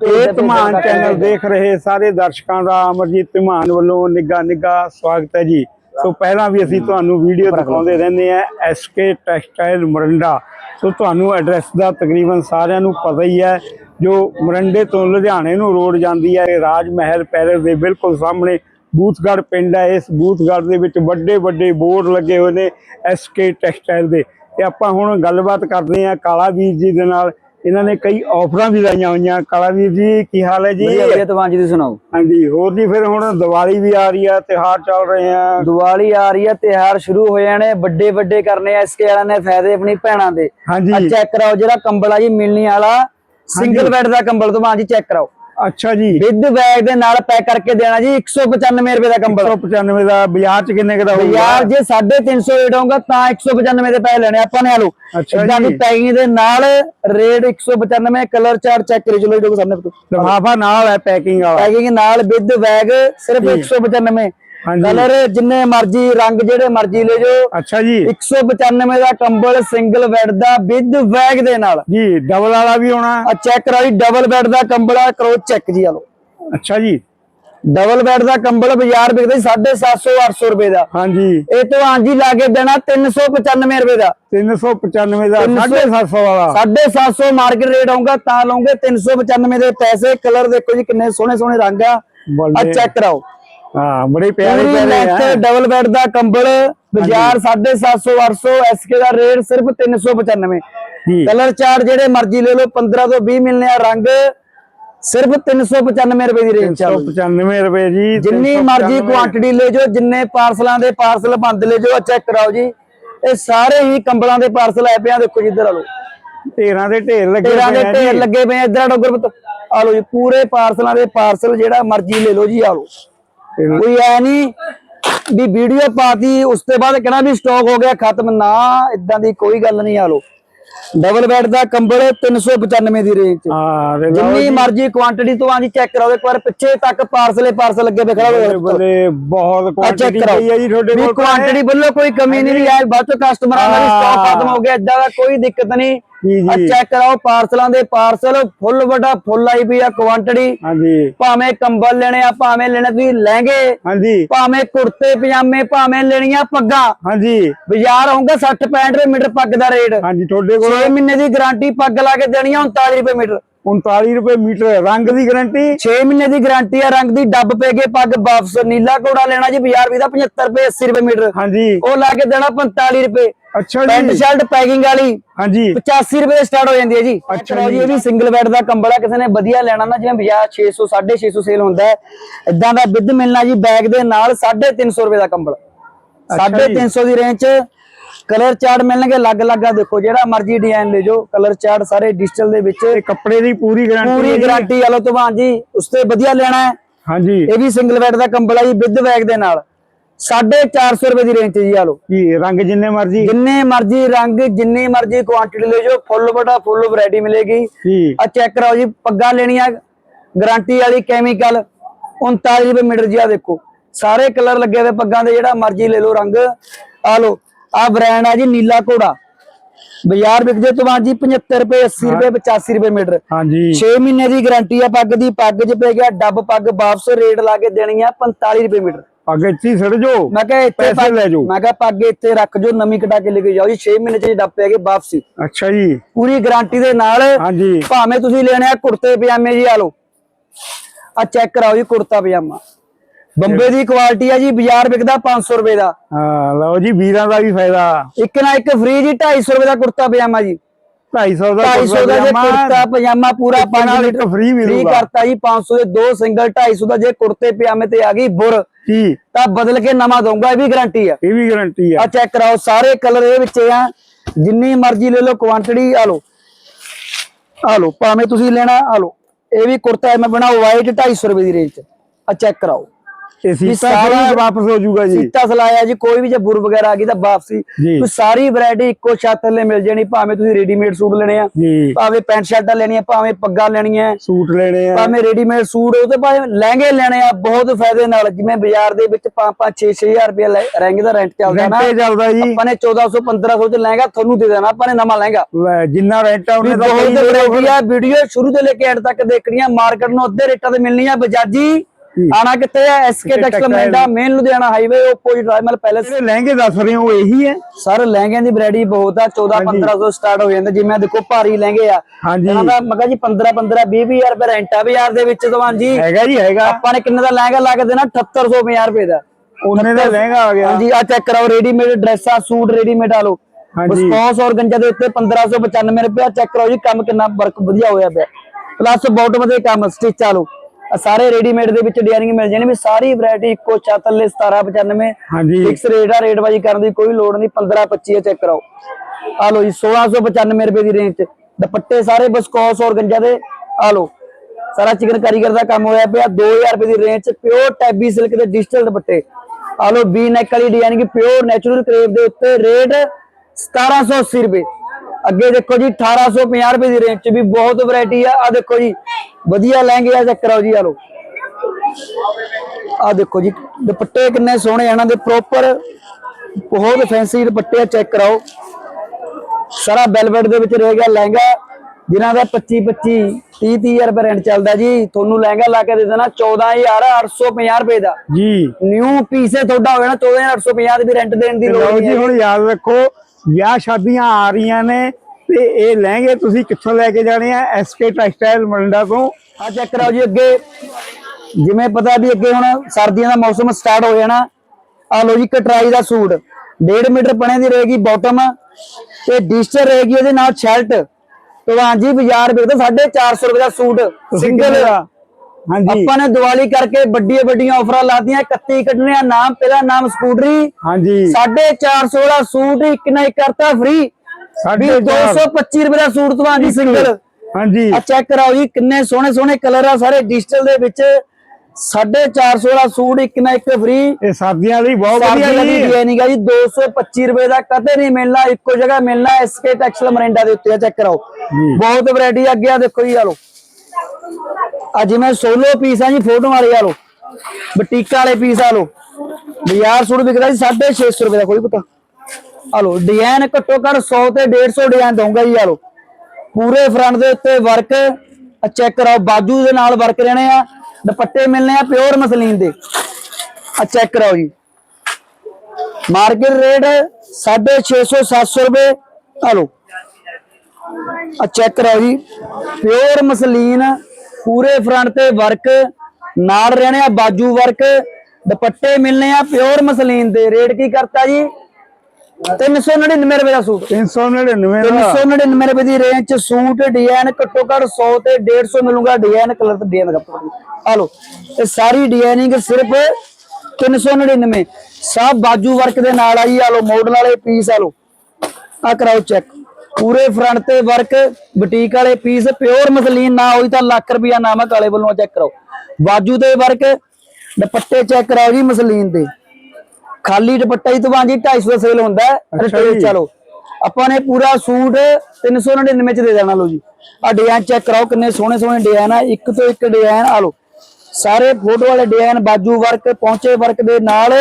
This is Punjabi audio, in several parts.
ਇਹ ਧਮਾਨ ਚੈਨਲ ਦੇਖ ਰਹੇ ਸਾਰੇ ਦਰਸ਼ਕਾਂ ਦਾ ਅਮਰਜੀਤ ਧਮਾਨ ਵੱਲੋਂ ਨਿੱਘਾ ਨਿੱਘਾ ਸਵਾਗਤ ਹੈ ਜੀ। ਸੋ ਪਹਿਲਾਂ ਵੀ ਅਸੀਂ ਤੁਹਾਨੂੰ ਵੀਡੀਓ ਦਿਖਾਉਂਦੇ ਰਹਿੰਦੇ ਆ ਐਸਕੇ ਟੈਕਸਟਾਈਲ ਮਰੰਡਾ। ਸੋ ਤੁਹਾਨੂੰ ਐਡਰੈਸ ਦਾ ਤਕਰੀਬਨ ਸਾਰਿਆਂ ਨੂੰ ਪਤਾ ਹੀ ਹੈ ਜੋ ਮਰੰਡੇ ਤੋਂ ਲੁਧਿਆਣੇ ਨੂੰ ਰੋਡ ਜਾਂਦੀ ਹੈ ਇਹ ਰਾਜ ਮਹਿਲ ਪੈਲੇਸ ਦੇ ਬਿਲਕੁਲ ਸਾਹਮਣੇ ਬੂਥਗੜ੍ਹ ਪਿੰਡ ਹੈ। ਇਸ ਬੂਥਗੜ੍ਹ ਦੇ ਵਿੱਚ ਵੱਡੇ ਵੱਡੇ ਬੋਰਡ ਲੱਗੇ ਹੋਏ ਨੇ ਐਸਕੇ ਟੈਕਸਟਾਈਲ ਦੇ। ਤੇ ਆਪਾਂ ਹੁਣ ਗੱਲਬਾਤ ਕਰਦੇ ਆ ਕਾਲਾ ਵੀਰ ਜੀ ਦੇ ਨਾਲ। ਇਹਨਾਂ ਨੇ ਕਈ ਆਫਰਾਂ ਵੀ ਲਾਈਆਂ ਹੋਈਆਂ। ਕਾਲਾ ਵੀਰ ਜੀ ਕੀ ਹਾਲ ਹੈ ਜੀ? ਵਧੀਆ ਵਧੀਆ ਤਵਾਂ ਜੀ ਦੀ ਸੁਣਾਓ? ਹਾਂਜੀ ਹੋਰ ਜੀ ਫਿਰ ਹੁਣ ਦੀਵਾਲੀ ਵੀ ਆ ਰਹੀ ਆ ਤਿਉਹਾਰ ਚੱਲ ਰਹੇ ਆ। ਦੀਵਾਲੀ ਆ ਰਹੀ ਹੈ ਤਿਹਾਰ ਸ਼ੁਰੂ ਹੋ ਜਾਣੇ ਵੱਡੇ ਵੱਡੇ ਕਰਨੇ ਆ ਇਸਕੇ ਵਾਲਿਆਂ ਨੇ ਫਾਇਦੇ ਆਪਣੀ ਭੈਣਾਂ ਦੇ। ਆ ਹਾਂਜੀ ਚੈੱਕ ਕਰਾਓ ਜਿਹੜਾ ਕੰਬਲ ਆ ਜੀ ਮਿਲਣੀ ਵਾਲਾ ਸਿੰਗਲ ਬੈੱਡ ਦਾ ਕੰਬਲ ਤੋਂ ਜੀ ਚੈੱਕ ਕਰਾਓ। ਅੱਛਾ ਜੀ। ਵਿਦ ਬੈਗ ਦੇ ਨਾਲ ਪੈਕ ਕਰਕੇ ਦੇਣਾ ਜੀ 195 ਰੁਪਏ ਦਾ ਕੰਬਲ। 195 ਦਾ ਬਾਜ਼ਾਰ ਚ ਕਿੰਨੇ ਦਾ ਹੋਊਗਾ? ਯਾਰ ਜੇ 350 ਰੇਟ ਹੋਊਗਾ ਤਾਂ 195 ਦੇ ਪੈਸੇ ਲੈਣੇ ਆਪਾਂ ਨੇ ਆ ਲੋ ਅੱਛਾ ਜੀ। ਦੀ ਪੈਕਿੰਗ ਦੇ ਨਾਲ ਰੇਟ 195 ਕਲਰ ਚਾਰਟ ਚੈੱਕ ਕਰੀ ਚਲੋ ਇਹਦੇ ਸਾਹਮਣੇ। ਲਿਫਾਫਾ ਨਾਲ ਹੈ ਪੈਕਿੰਗ ਵਾਲਾ। ਪੈਕਿੰਗ ਨਾਲ ਵਿਦ ਬੈਗ ਸਿਰਫ 195 ਹਾਂਜੀ। ਕਲਰ ਜਿੰਨੇ ਮਰਜ਼ੀ ਰੰਗ ਜਿਹੜੇ ਮਰਜ਼ੀ ਲੈ ਜਾਓ। ਅੱਛਾ ਜੀ। 195 ਦਾ ਕੰਬਲ ਸਿੰਗਲ ਬੈੱਡ ਦਾ ਵਿਦ ਬੈਗ ਦੇ ਨਾਲ। ਜੀ ਡਬਲ ਵਾਲਾ ਵੀ ਹੋਣਾ। ਆ ਚੈੱਕ ਕਰਾਓ ਜੀ ਡਬਲ ਬੈੱਡ ਦਾ ਕੰਬਲ ਆ ਕਰੋ ਚੈੱਕ ਜੀ ਆ ਲੋ ਅੱਛਾ ਜੀ। ਡਬਲ ਬੈੱਡ ਦਾ ਕੰਬਲ ਬਾਜ਼ਾਰ ਵਿਕਦਾ ਜੀ 750 800 ਰੁਪਏ ਦਾ। ਹਾਂਜੀ। ਇਹ ਤੋਂ ਹਾਂਜੀ ਲਾ ਕੇ ਦੇਣਾ 395 ਰੁਪਏ ਦਾ। 395 ਦਾ 300 750 ਵਾਲਾ। 750 ਮਾਰਕੀਟ ਰੇਟ ਆਉਂਗਾ ਤਾਂ ਲਓਗੇ 395 ਦੇ ਪੈਸੇ। ਕਲਰ ਦੇਖੋ ਜੀ ਕਿੰਨੇ ਸੋਹਣੇ ਸੋਹਣੇ ਰੰਗ ਆ। ਆ। ਚੈੱਕ ਕਰਾਓ। ਹਾਂ ਬੜੇ ਪਿਆਰੇ ਪਿਆਰੇ ਆ। ਡਬਲ ਬੈੱਡ ਦਾ ਕੰਬਲ ਬਾਜ਼ਾਰ 750 800 ਐਸਕੇ ਦਾ ਰੇਟ ਸਿਰਫ 395 ਜੀ। ਕਲਰ ਚਾਰਟ ਜਿਹੜੇ ਮਰਜ਼ੀ ਲੈ ਲਓ 15 ਤੋਂ 20 ਮਿਲਨੇ ਆ ਰੰਗ ਸਿਰਫ 395 ਰੁਪਏ ਦੀ ਰੇਂਜ ਚੱਲ 195 ਰੁਪਏ ਜੀ ਜਿੰਨੀ 395 ਮਰਜ਼ੀ ਕੁਆਂਟੀਟੀ ਲੈ ਜਾਓ ਜਿੰਨੇ ਪਾਰਸਲਾਂ ਦੇ ਪਾਰਸਲ ਬੰਦ ਲੈ ਜਾਓ ਚੈੱਕ ਕਰਾਓ ਜੀ। ਇਹ ਸਾਰੇ ਹੀ ਕੰਬਲਾਂ ਦੇ ਪਾਰਸਲ ਆਏ ਪਏ ਆ ਦੇਖੋ ਜੀ ਇੱਧਰ ਆ ਲਓ। ਢੇਰਾਂ ਦੇ ਢੇਰ ਲੱਗੇ ਢੇਰਾਂ ਦੇ ਹੋਏ ਆ ਢੇਰ। ਲੱਗੇ ਪਏ ਆ ਇੱਧਰ ਆ ਡੋਗਰ ਆ ਲਓ ਜੀ ਪੂਰੇ ਪਾਰਸਲਾਂ ਦੇ ਪਾਰਸਲ ਜਿਹੜਾ ਮਰਜ਼ੀ ਲੈ ਲਓ ਜੀ ਆ ਢੇਰਾਂ- ਕੋਈ ਐ ਨਹੀਂ ਵੀ ਵੀਡੀਓ ਪਾਤੀ, ਉਸ ਤੋਂ ਬਾਅਦ ਕਹਿਣਾ ਵੀ ਸਟਾਕ ਹੋ ਗਿਆ, ਖਤਮ। ਨਾ ਇਦਾਂ ਦੀ ਕੋਈ ਗੱਲ ਨਹੀਂ ਆ ਲੋ। ਡਬਲ ਬੈੱਡ ਦਾ ਕੰਬਲ 395 ਦੀ ਰੇਂਜ ਚ। ਹਾਂ ਤੇ ਲਓ ਜਿੰਨੀ ਜੀ, ਮਰਜ਼ੀ ਕੁਆਂਟੀਟੀ ਤੋਂ ਆਂਜੀ ਚੈੱਕ ਕਰਾਓ ਇੱਕ ਵਾਰ ਪਿੱਛੇ ਤੱਕ ਪਾਰਸਲੇ ਪਾਰਸਲ ਅੱਗੇ ਵੇ ਖੜਾ ਬੱਲੇ ਬੱਲੇ ਬਹੁਤ ਕੁਆਂਟੀਟੀ ਪਈ ਹੈ ਜੀ ਤੁਹਾਡੇ ਕੋਲ ਕੁਆਂਟੀਟੀ ਵੱਲੋਂ ਕੋਈ ਕਮੀ ਨਹੀਂ ਆਈ ਬਾਅਦ ਚੋਂ ਕਸਟਮਰਾਂ ਦਾ ਸਟਾਕ ਹਾਂ। ਖਤਮ ਹੋ ਗਿਆ ਇਦਾਂ ਦਾ ਕੋਈ ਦਿੱਕਤ ਨਹੀਂ। ਜੀ, ਚੈੱਕ ਕਰਾਓ ਪਾਰਸਲਾਂ ਦੇ ਪਾਰਸਲ ਫੁੱਲ ਵੱਡਾ ਫੁੱਲ ਆਈ ਪਈ ਆ ਕੁਆਂਟੀਟੀ ਹਾਂਜੀ। ਭਾਵੇਂ ਕੰਬਲ ਲੈਣੇ ਆ ਭਾਵੇਂ ਲੈਣੇ ਤੁਸੀਂ ਲਹਿੰਗੇ। ਹਾਂਜੀ। ਭਾਵੇਂ ਕੁੜਤੇ ਪਜਾਮੇ ਭਾਵੇਂ ਲੈਣੀਆਂ ਪੱਗਾਂ। ਹਾਂਜੀ। ਬਾਜ਼ਾਰ ਹੋਊਗਾ 60 65 ਰੁਪਏ ਮੀਟਰ ਪੱਗ ਦਾ ਰੇਟ ਹਾਂਜੀ ਤੁਹਾਡੇ ਕੋਲ 6 ਮਹੀਨੇ ਦੀ ਗਾਰੰਟੀ ਪੱਗ ਲਾ ਕੇ ਦੇਣੀ ਆ 39 ਰੁਪਏ ਮੀਟਰ। 39 ਰੁਪਏ ਮੀਟਰ ਰੰਗ ਦੀ ਗਾਰੰਟੀ? 6 ਮਹੀਨੇ ਦੀ ਗਾਰੰਟੀ ਆ ਰੰਗ ਦੀ ਡੱਬ ਪੈ ਕੇ ਪੱਗ ਵਾਪਸ ਨੀਲਾ ਘੋੜਾ ਲੈਣਾ ਜੀ ਬਾਜ਼ਾਰ ਵੀ ਦਾ 75 ਰੁਪਏ 80 ਰੁਪਏ ਮੀਟਰ। ਹਾਂਜੀ। ਉਹ ਲਾ ਕੇ ਦੇਣਾ 45 ਰੁਪਏ। ਅੱਛਾ ਪੈਂਟ ਜੀ ਸ਼ਰਟ ਪੈਕਿੰਗ ਵਾਲੀ ਹਾਂਜੀ। 85 ਰੁਪਏ ਸਟਾਰਟ ਹੋ ਜਾਂਦੀ ਹੈ ਜੀ। ਅੱਛਾ ਜੀ। ਇਹ ਵੀ ਸਿੰਗਲ ਬੈੱਡ ਦਾ ਕੰਬਲ ਆ ਕਿਸੇ ਨੇ ਵਧੀਆ ਲੈਣਾ ਨਾ ਜਿਵੇਂ ਬਾਜ਼ਾਰ 600 650 ਸੇਲ ਹੁੰਦਾ ਹੈ। ਇਦਾਂ ਦਾ ਵਿੱਦ ਮਿਲਣਾ ਜੀ ਬੈਗ ਦੇ ਨਾਲ 350 ਰੁਪਏ ਦਾ ਕੰਬਲ। ਅੱਛਾ ਜੀ। 350 ਦੀ ਰੇਂਜ ਚ ਕਲਰ ਚਾਰਟ ਮਿਲਣਗੇ ਅਲੱਗ-ਅਲੱਗ ਆ ਦੇਖੋ ਜਿਹੜਾ ਮਰਜ਼ੀ ਡਿਜ਼ਾਈਨ ਲੈ ਜਾਓ ਕਲਰ ਚਾਰਟ ਸਾਰੇ ਡਿਜੀਟਲ ਦੇ ਵਿੱਚ। ਕੱਪੜੇ ਦੀ ਪੂਰੀ ਗਾਰੰਟੀ ਪੂਰੀ ਗਾਰੰਟੀ ਵਾਲੋ ਤੁਮਾਨ ਜੀ ਉਸ ਤੇ ਵਧੀਆ ਲੈਣਾ ਹੈ। ਹਾਂਜੀ। ਇਹ ਵੀ ਸਿੰਗਲ ਬੈੱਡ ਦਾ ਕੰਬਲ ਆ ਜੀ ਵਿਦ ਬੈਗ ਦੇ ਨਾਲ। 450 ਰੁਪਏ ਦੀ ਰੇਂਜ ਜੀ ਆ ਲੋ ਜੀ ਰੰਗ ਜਿੰਨੇ ਮਰਜ਼ੀ। ਜਿੰਨੇ ਮਰਜ਼ੀ ਰੰਗ ਜਿੰਨੀ ਮਰਜ਼ੀ ਕੁਆਂਟੀਟੀ ਲੈ ਜਾਓ ਫੁੱਲ ਬਟਾ ਫੁੱਲ ਵੈਰਾਈਟੀ ਮਿਲੇਗੀ। ਜੀ। ਆ ਚੈੱਕ ਕਰਾਓ ਜੀ ਪੱਗਾਂ ਲੈਣੀਆਂ ਗਾਰੰਟੀ ਵਾਲੀ ਕੈਮੀਕਲ 39 ਰੁਪਏ ਮੀਟਰ ਜੀ ਆ ਦੇਖੋ। ਸਾਰੇ ਕਲਰ ਲੱਗੇ ਹੋਏ ਪੱਗਾਂ ਦੇ ਜਿਹੜਾ ਮਰਜ਼ੀ ਲੈ ਲਓ ਰੰਗ। ਆ ਲੋ ਆ ਬ੍ਰਾਂਡ ਆ ਜੀ ਨੀਲਾ ਘੋੜਾ। ਬਾਜ਼ਾਰ ਵਿਕਦੇ ਤੋਂ ਜੀ 75 ਰੁਪਏ 80 ਰੁਪਏ 85 ਰੁਪਏ ਮੀਟਰ। ਹਾਂਜੀ। 6 ਮਹੀਨੇ ਦੀ ਗਾਰੰਟੀ ਆ ਪੱਗ ਦੀ ਪੱਗ 'ਚ ਪੈ ਗਿਆ ਡੱਬ ਪੱਗ ਵਾਪਸ ਰੇਟ ਲਾ ਕੇ ਦੇਣੀ ਆ 45 ਰੁਪਏ ਮੀਟਰ। ਅੱਗੇ ਚੀ ਸੜ ਜੋ ਮੈਂ ਕਿਹਾ ਇੱਥੇ ਪੈਸੇ ਪੱਗ- ਲੈ ਜਾਓ। ਮੈਂ ਕਿਹਾ ਪੱਗ ਇੱਥੇ ਰੱਖ ਜੋ ਨਵੀਂ ਕਟਾ ਕੇ ਲੈ ਕੇ ਜਾਓ ਜੀ 6 ਮਹੀਨੇ 'ਚ ਡੱਬ ਪੈ ਗਏ ਵਾਪਸੀ। ਅੱਛਾ ਜੀ। ਪੂਰੀ ਗਾਰੰਟੀ ਦੇ ਨਾਲ ਹਾਂਜੀ। ਭਾਵੇਂ ਤੁਸੀਂ ਲੈਣੇ ਆ ਕੁੜਤੇ ਪਜਾਮੇ ਜੀ ਆ ਲਓ। ਆ ਚੈੱਕ ਕਰਾਓ ਜੀ ਕੁੜਤਾ ਪਜਾਮਾ। ਬੰਬੇ ਦੀ ਕੁਆਲਿਟੀ ਆ ਜੀ ਬਾਜ਼ਾਰ ਵਿਕਦਾ 500 ਰੁਪਏ ਦਾ। ਹਾਂ ਲਓ ਜੀ ਵੀਰਾਂ ਦਾ ਵੀ ਫਾਇਦਾ। ਇੱਕ ਨਾ ਇੱਕ ਫ੍ਰੀ ਜੀ 250 ਰੁਪਏ ਦਾ ਕੁੜਤਾ ਪਜਾਮਾ ਜੀ। 250 ਦਾ 250 ਦਾ ਜੇ ਕੁੜਤਾ ਪਜਾਮਾ ਪੂਰਾ ਇੱਕ 5 ਨਾਲ ਇੱਕ ਮੀਟਰ free ਮਿਲੂਗਾ। ਕਰਤਾ ਜੀ 500 ਦੇ ਦੋ ਸਿੰਗਲ 250 ਦਾ ਜੇ ਕੁੜਤੇ ਪਜਾਮੇ ਤੇ ਆ ਗਈ ਬੁਰ। ਜੀ। ਤਾਂ ਬਦਲ ਕੇ ਨਵਾਂ ਦਊਂਗਾ ਇਹ ਵੀ ਗਾਰੰਟੀ ਆ। ਇਹ ਵੀ ਗਾਰੰਟੀ ਆ। ਆ ਚੈੱਕ ਕਰਾਓ ਸਾਰੇ ਕਲਰ ਇਹ ਵਿੱਚ ਆ। ਜਿੰਨੀ ਮਰਜ਼ੀ ਲੈ ਲਓ ਕੁਆਂਟੀਟੀ ਆ ਲਓ। ਆ ਲਓ ਭਾਵੇਂ ਤੁਸੀਂ ਲੈਣਾ ਆ ਲਓ। ਇਹ ਵੀ ਕੁੜਤਾ ਮੈਂ ਬਣਾਉ ਵਾਈਟ 250 ਰੁਪਏ ਦੀ ਰੇਂਜ ਚ। ਆ ਚੈੱਕ ਕਰਾਓ। ਵੀ ਸੀਤਾ ਸਾਰਾ ਵਾਪਸ ਹੋ ਜਾਊਗਾ ਜੀ। ਸੀਤਾ ਸਲਾਇਆ ਜੀ ਕੋਈ ਵੀ ਜੇ ਬੁਰ ਵਗੈਰਾ ਆ ਗਈ ਤਾਂ ਵਾਪਸੀ। ਕੋਈ ਸਾਰੀ ਵੈਰਾਈਟੀ ਇੱਕੋ ਛੱਤ ਥੱਲੇ ਮਿਲ ਜਾਣੀ ਭਾਵੇਂ ਤੁਸੀਂ ਰੈਡੀਮੇਡ ਸੂਟ ਲੈਣੇ ਆ ਭਾਵੇਂ ਪੈਂਟ ਸ਼ਰਟਾਂ ਲੈਣੀਆਂ ਭਾਵੇਂ ਪੱਗਾਂ ਲੈਣੀਆਂ ਸੂਟ ਲੈਣੇ ਆ। ਭਾਵੇਂ ਰੈਡੀਮੇਡ ਸੂਟ ਉਹ ਤੇ ਭਾਵੇਂ ਲਹਿੰਗੇ ਲੈਣੇ ਆ ਬਹੁਤ ਫਾਇਦੇ ਨਾਲ ਜਿਵੇਂ ਬਾਜ਼ਾਰ ਦੇ ਵਿੱਚ 5-5 6-6000 ਰੁਪਏ ਲਹਿੰਗੇ ਦਾ ਰੈਂਟ ਚੱਲਦਾ ਨਾ। ਰੈਂਟੇ ਚੱਲਦਾ ਜੀ। ਆਪਾਂ ਨੇ 1400 1500 ਚ ਲਹਿੰਗਾ ਤੁਹਾਨੂੰ ਦੇ ਦੇਣਾ ਆਪਾਂ ਨੇ ਨਵਾਂ ਲਹਿੰਗਾ। ਜਿੰਨਾ ਰੈਂਟ ਆ ਉਹਨੇ ਆ ਵੀਡੀਓ ਸ਼ੁਰੂ ਤੋਂ ਲੈ ਕੇ ਐਂਡ ਤੱਕ ਦੇਖਣੀਆਂ ਮਾਰਕੀਟ ਨੂੰ ਅੱਧੇ ਰੇਟਾਂ ਤੇ ਮਿਲਣੀਆਂ ਬਜਾਜੀ। ਆਣਾ ਕਿੱਥੇ ਆ? SK textile. Mahinda main Ludhiana highway opposite Raimal palace ਜਿਹੜੇ ਲਹਿੰਗੇ ਦੱਸ ਰਹੇ ਹੋ ਇਹੀ ਹੈ? ਸਰ ਲਹਿੰਗਿਆਂ ਦੀ ਵੈਰਾਈਟੀ ਬਹੁਤ ਆ 14 1500 ਸਟਾਰਟ ਹੋ ਜਾਂਦਾ ਜਿਵੇਂ ਦੇਖੋ ਭਾਰੀ ਲਹਿੰਗੇ ਆ। ਇਹਨਾਂ ਦਾ ਮੈਂ ਕਿਹਾ ਜੀ 15 15 20 20000 ਰੁਪਏ ਰੈਂਟ ਆ ਬਾਜ਼ਾਰ ਦੇ ਵਿੱਚ ਦਵਾਨ ਜੀ। ਹੈਗਾ ਜੀ ਹੈਗਾ। ਆਪਾਂ ਨੇ ਕਿੰਨੇ ਦਾ ਲਹਿੰਗਾ ਲਾ ਕੇ ਦੇਣਾ? 7850 ਰੁਪਏ ਦਾ। ਉਹਨੇ ਦਾ ਲਹਿੰਗਾ ਆ ਗਿਆ। ਹਾਂਜੀ ਆ ਚੈੱਕ ਕਰਾਓ ਰੈਡੀਮੇਡ ਡਰੈਸਾਂ ਸੂਟ ਰੈਡੀਮੇਡ ਆ ਲੋ ਹਾਂਜੀ। ਰਿਸਪੌਂਸ ਔਰ ਗੰਜਾ ਦੇ ਉੱਤੇ 1595 ਰੁਪਏ ਚੈੱਕ ਕਰੋ ਜੀ ਕੰਮ ਕਿੰਨਾ ਵਰਕ ਵਧੀਆ ਹੋਇਆ ਪਿਆ। ਪਲੱਸ ਬਾਟਮ ਦੇ ਕੰਮ ਸਟਿਚ ਆ ਲੋ ਸਾਰੇ ਰੈਡੀਮੇਡ ਦੇ ਵਿੱਚ ਡਿਜ਼ਾਈਨਿੰਗ ਮਿਲ ਜਾਣੀ ਵੀ ਸਾਰੀ ਵੈਰਾਈਟੀ ਇੱਕੋ ਛੱਤ ਥੱਲੇ 1795 ਹਾਂਜੀ। ਫਿਕਸ ਰੇਟ ਆ ਰੇਟ ਬਾਜੀ ਕਰਨ ਦੀ ਕੋਈ ਲੋੜ ਨਹੀਂ 15 25 ਚੈੱਕ ਕਰਾਓ। ਆ ਲੋ ਜੀ 1695 ਰੁਪਏ ਦੀ ਰੇਂਜ ਚ। ਦੁਪੱਟੇ ਸਾਰੇ ਬਸਕੌਸ ਔਰ ਗੰਜਾ ਦੇ। ਆ ਲੋ ਸਾਰਾ ਚਿਕਨ ਕਾਰੀਗਰ ਦਾ ਕੰਮ ਹੋਇਆ ਪਿਆ 2000 ਰੁਪਏ ਦੀ ਰੇਂਜ ਚ ਪਿਓਰ ਟੈਬੀ ਸਿਲਕ ਦੇ ਡਿਜੀਟਲ ਦੁਪੱਟੇ। ਆ ਲੋ ਬੀ ਨੈਕ ਵਾਲੀ ਡਿਜ਼ਾਈਨ ਕੀ ਪਿਓਰ ਨੈਚੁਰਲ ਕਰੇਪ ਦੇ ਉੱਤੇ ਰੇਟ 1780 ਰੁਪਏ। ਅੱਗੇ ਦੇਖੋ ਜੀ 1850 ਰੁਪਏ ਦੀ ਰੇਂਜ ਚ ਵੀ ਬਹੁਤ ਵੈਰਾਈਟੀ ਆ। ਆ ਦੇਖੋ ਜੀ ਵਧੀਆ ਲਹਿੰਗੇ ਆ ਚੈੱਕ ਕਰਾਓ ਜੀ ਆ ਲੋ ਆ ਦੇਖੋ ਜੀ ਦੁਪੱਟੇ ਕਿੰਨੇ ਸੋਹਣੇ ਇਹਨਾਂ ਦੇ ਪ੍ਰੋਪਰ ਬਹੁਤ ਫੈਂਸੀ ਦੁਪੱਟੇ ਆ ਚੈੱਕ ਕਰਾਓ। ਸਾਰਾ ਵੈਲਵਟ ਦੇ ਵਿੱਚ ਰਹੇਗਾ ਲਹਿੰਗਾ ਜਿਨ੍ਹਾਂ ਦਾ 25 25 30 30000 ਰੁਪਏ ਰੈਂਟ ਚੱਲਦਾ ਜੀ। ਤੁਹਾਨੂੰ ਲਹਿੰਗਾ ਲਾ ਕੇ ਦੇ ਦੇਣਾ 14850 ਰੁਪਏ ਦਾ। ਜੀ। ਨਿਊ ਪੀਸ ਹੈ ਤੁਹਾਡਾ ਨਾ 14850 ਦੇ ਵੀ ਰੈਂਟ ਦੇਣ ਦੀ ਲੋੜ ਨਹੀਂ ਜੀ ਹੁਣ ਯਾਦ ਰੱਖੋ ਵਿਆਹ ਸ਼ਾਦੀਆਂ ਆ ਰਹੀਆਂ ਨੇ ਤੇ ਇਹ ਲਹਿੰਗੇ ਤੁਸੀਂ ਕਿੱਥੋਂ ਲੈ ਕੇ ਜਾਣੇ ਆ? ਐਸਕੇ ਟੈਕਸਟਾਈਲ ਮਰੰਡਾ ਤੋਂ। ਆ ਚੈੱਕ ਕਰਾਓ ਜੀ ਅੱਗੇ। ਜਿਵੇਂ ਪਤਾ ਵੀ ਅੱਗੇ ਹੁਣ ਸਰਦੀਆਂ ਦਾ ਮੌਸਮ ਸਟਾਰਟ ਹੋ ਜਾਣਾ ਆ ਲੋ ਜੀ ਕਟਰਾਈ ਦਾ ਸੂਟ। 1.5 ਮੀਟਰ ਪਣੇ ਦੀ ਰਹੇਗੀ ਬਾਟਮ ਤੇ ਡਿਜੀਟਲ ਰਹੇਗੀ ਉਹਦੇ ਨਾਲ ਸ਼ਰਟ ਤੇ ਹਾਂਜੀ ਬਾਜ਼ਾਰ ਵਿਕਦਾ 450 ਰੁਪਏ ਦਾ ਸੂਟ ਸਿੰਗਲ ਆਪਾਂ ਨੇ ਦੀਵਾਲੀ ਕਰਕੇ ਵੱਡੀਆਂ ਵੱਡੀਆਂ ਆਫਰਾਂ ਲਾਤੀਆਂ 31 ਕੱਢਣੀਆਂ ਨਾਮ ਪਹਿਲਾ ਨਾਮ ਸਕੂਟਰੀ। ਹਾਂਜੀ। 450 ਦਾ ਸੂਟ ਇੱਕ ਨਾ ਇੱਕ ਕਰਤਾ ਫ੍ਰੀ ਵੀ ਸਾਢੇ ਚਾਰ। 225 ਰੁਪਏ ਦਾ ਸੂਟ ਤੁਹਾਨੂੰ ਸਿੰਗਲ ਹਾਂਜੀ। ਆ ਚੈੱਕ ਕਰਾਓ ਜੀ ਕਿੰਨੇ ਸੋਹਣੇ ਸੋਹਣੇ ਕਲਰ ਆ ਸਾਰੇ ਡਿਜੀਟਲ ਦੇ ਵਿੱਚ। 450 ਦਾ ਸੂਟ ਇੱਕ ਨਾ ਇੱਕ ਫ੍ਰੀ ਇਹ ਸਰਦੀਆਂ ਲਈ ਬਹੁਤ ਵਧੀਆ ਜੀ। ਡਿਜ਼ਾਈਨਿੰਗ ਆ ਜੀ 225 ਰੁਪਏ ਦਾ ਕਦੇ ਨਹੀਂ ਮਿਲਣਾ ਇੱਕੋ ਜਗ੍ਹਾ ਮਿਲਣਾ ਐਸਕੇ ਟੈਕਸਲ ਮਰਿੰਡਾ ਦੇ ਉੱਤੇ ਚੈੱਕ ਕਰਾਓ। ਬਹੁਤ ਵੈਰਾਈਟੀ ਅੱਗੇ ਆ ਦੇਖੋ ਜੀ ਆ ਲੋ ਆ ਜਿਵੇਂ ਸੋਲੋ ਪੀਸ ਆ ਜੀ ਫੋਟੋ ਵਾਲੇ ਆ ਲੋ ਬਟੀਕਾ ਵਾਲੇ ਪੀਸ ਆ ਲੋ ਬਾਜ਼ਾਰ ਸੂਟ ਵਿਕਦਾ ਜੀ 650 ਰੁਪਏ ਦਾ, ਕੋਈ ਪਤਾ। ਆ ਲੋ ਡਿਜ਼ਾਈਨ ਘੱਟੋ ਘੱਟ 100 ਤੇ 150 ਡਿਜ਼ਾਈਨ ਦਊਂਗਾ ਜੀ, ਆ ਲੋ ਪੂਰੇ ਫਰੰਟ ਦੇ ਉੱਤੇ ਵਰਕ ਚੈੱਕ ਕਰਾਓ, ਬਾਜੂ ਦੇ ਨਾਲ ਵਰਕ ਰਹਿਣੇ ਆ, ਦੁਪੱਟੇ ਮਿਲਨੇ ਆ ਪਿਓਰ ਮਸਲੀਨ ਦੇ। ਆ ਚੈੱਕ ਕਰਾਓ ਜੀ। ਮਾਰਕੀਟ ਰੇਟ 650 700 ਰੁਪਏ, ਆ ਲੋ ਆ ਚੈੱਕ ਕਰਾਓ ਜੀ। ਪਿਓਰ ਮਸਲੀਨ ਪੂਰੇ ਫਰੰਟ ਤੇ ਵਰਕ ਨਾਲ ਰਹਿਣੇ ਆ ਬਾਜੂ ਵਰਕ ਦੁਪੱਟੇ ਮਿਲਨੇ ਆ ਪਿਓਰ ਮਸਲੀਨ ਦੇ। ਰੇਟ ਕੀ ਕਰਤਾ ਜੀ? 399 ਰੁਪਏ ਦਾ ਸੂਟ। 399 ਦਾ। 399 ਰੁਪਏ ਦੀ ਰੇਂਜ ਚ ਸੂਟ ਡਿਜ਼ਾਈਨ ਘੱਟੋ ਘੱਟ 100 ਤੇ 150 ਮਿਲੂਗਾ ਡਿਜ਼ਾਈਨ ਕਲਰ ਤੇ ਡਿਜ਼ਾਈਨ ਦਾ ਆ ਲੋ ਇਹ ਸਾਰੀ ਡਿਜ਼ਾਈਨਿੰਗ ਸਿਰਫ 399 ਸਭ ਬਾਜੂ ਵਰਕ ਦੇ ਨਾਲ ਆਈ ਆ ਲੋ ਮਾਡਲ ਵਾਲੇ ਪੀਸ ਆ ਲੋ ਆ ਕਰਾਓ ਚੈੱਕ ਪੂਰੇ ਫਰੰਟ ਤੇ ਵਰਕ ਬੁਟੀਕ ਵਾਲੇ ਪੀਸ ਪਿਓਰ ਮਸਲੀਨ ਨਾ ਹੋਈ ਤਾਂ ਲੱਖ ਰੁਪਿਆ ਨਾਮਕ ਵਾਲੇ ਵੱਲੋਂ ਚੈੱਕ ਕਰਾਓ ਬਾਜੂ ਤੇ ਵਰਕ ਦੁਪੱਟੇ ਚੈੱਕ ਕਰਾਓ ਜੀ ਮਸਲੀਨ ਦੇ। ਖਾਲੀ ਦੁਪੱਟਾ ਹੀ ਤੁਹਾਨੂੰ ਜੀ 250 ਦਾ ਸੇਲ ਹੁੰਦਾ ਰਿਟੇਲ। ਚਲੋ। ਆਪਾਂ ਨੇ ਪੂਰਾ ਸੂਟ 399 ਚ ਦੇ ਦੇਣਾ ਲਓ ਜੀ। ਆ ਡਿਜ਼ਾਈਨ ਚੈੱਕ ਕਰਾਓ ਕਿੰਨੇ ਸੋਹਣੇ ਸੋਹਣੇ ਡਿਜ਼ਾਈਨ ਆ ਇੱਕ ਤੋਂ ਇੱਕ ਡਿਜ਼ਾਈਨ ਆ ਲਓ। ਸਾਰੇ ਫੋਟੋ ਵਾਲੇ ਡਿਜ਼ਾਈਨ ਬਾਜੂ ਵਰਕ ਪਹੁੰਚੇ ਵਰਕ ਦੇ ਨਾਲ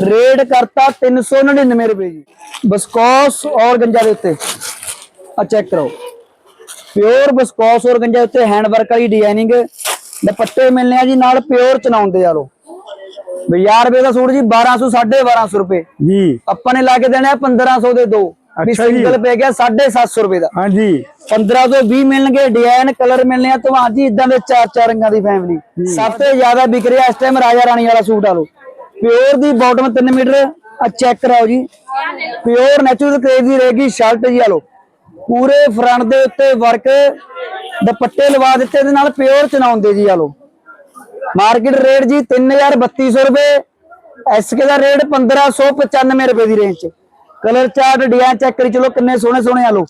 ਰੇਟ ਕਰਤਾ 399 ਰੁਪਏ ਜੀ। ਬਸਕੌਸ ਔਰ ਗੰਜਾ ਦੇ ਉੱਤੇ। ਆ ਚੈੱਕ ਕਰੋ। ਪਿਓਰ ਬਸਕੌਸ ਔਰ ਗੰਜਾ ਉੱਤੇ ਹੈਂਡ ਵਰਕ ਵਾਲੀ ਡਿਜ਼ਾਈਨਿੰਗ ਦੁਪੱਟੇ ਮਿਲਨੇ ਆ ਜੀ ਨਾਲ ਪਿਓਰ ਚਨਾਉਂਦੇ ਆ ਲੋ ਬਾਜ਼ਾਰ ਰੁਪਏ ਦਾ ਸੂਟ ਜੀ 1200 1250 ਰੁਪਏ। ਜੀ। ਆਪਾਂ ਨੇ ਲਾ ਕੇ ਦੇਣਾ ਹੈ 1500 ਦੇ ਦੋ। ਵੀ। ਸਿੰਗਲ ਪੈ ਗਿਆ 750 ਰੁਪਏ ਦਾ। ਹਾਂਜੀ। 1520 ਮਿਲਣਗੇ ਡਿਜ਼ਾਈਨ ਕਲਰ ਮਿਲਨੇ ਆ ਤੁਹਾਨੂੰ ਜੀ ਇਦਾਂ ਦੇ ਚਾਰ ਚਾਰ ਰੰਗਾਂ ਦੀ ਫੈਮਿਲੀ ਸਭ ਤੋਂ ਜ਼ਿਆਦਾ ਵਿਕ ਰਿਹਾ ਇਸ ਟਾਈਮ ਰਾਜਾ ਰਾਣੀ ਵਾਲਾ ਸੂਟ ਆ ਲੋ ਪਿਓਰ ਦੀ ਬਾਟਮ 3 ਮੀਟਰ ਆ ਚੈੱਕ ਕਰਾਓ ਜੀ। ਪਿਓਰ ਨੈਚੁਰਲ ਕਰੇਜ ਦੀ ਰਹੇਗੀ ਸ਼ਰਟ ਜੀ, ਆ ਲੋ ਪੂਰੇ ਫਰੰਟ ਦੇ ਉੱਤੇ ਵਰਕ ਦੁਪੱਟੇ ਲਵਾ ਦਿੱਤੇ, ਇਹਦੇ ਨਾਲ ਪਿਓਰ ਚਨਾਉਂਦੇ ਜੀ, ਆ ਲੋ ਮਾਰਕੀਟ ਰੇਟ ਜੀ 3320 ਰੁਪਏ ਐਸਕੇ ਦਾ ਰੇਟ 1595 ਰੁਪਏ ਦੀ ਰੇਂਜ ਚ। ਕਲਰ ਚਾਰਟ ਡਿਜ਼ਾਈਨ ਚੈੱਕ ਕਰੀ, ਚਲੋ ਕਿੰਨੇ ਸੋਹਣੇ ਸੋਹਣੇ ਆ ਲੋ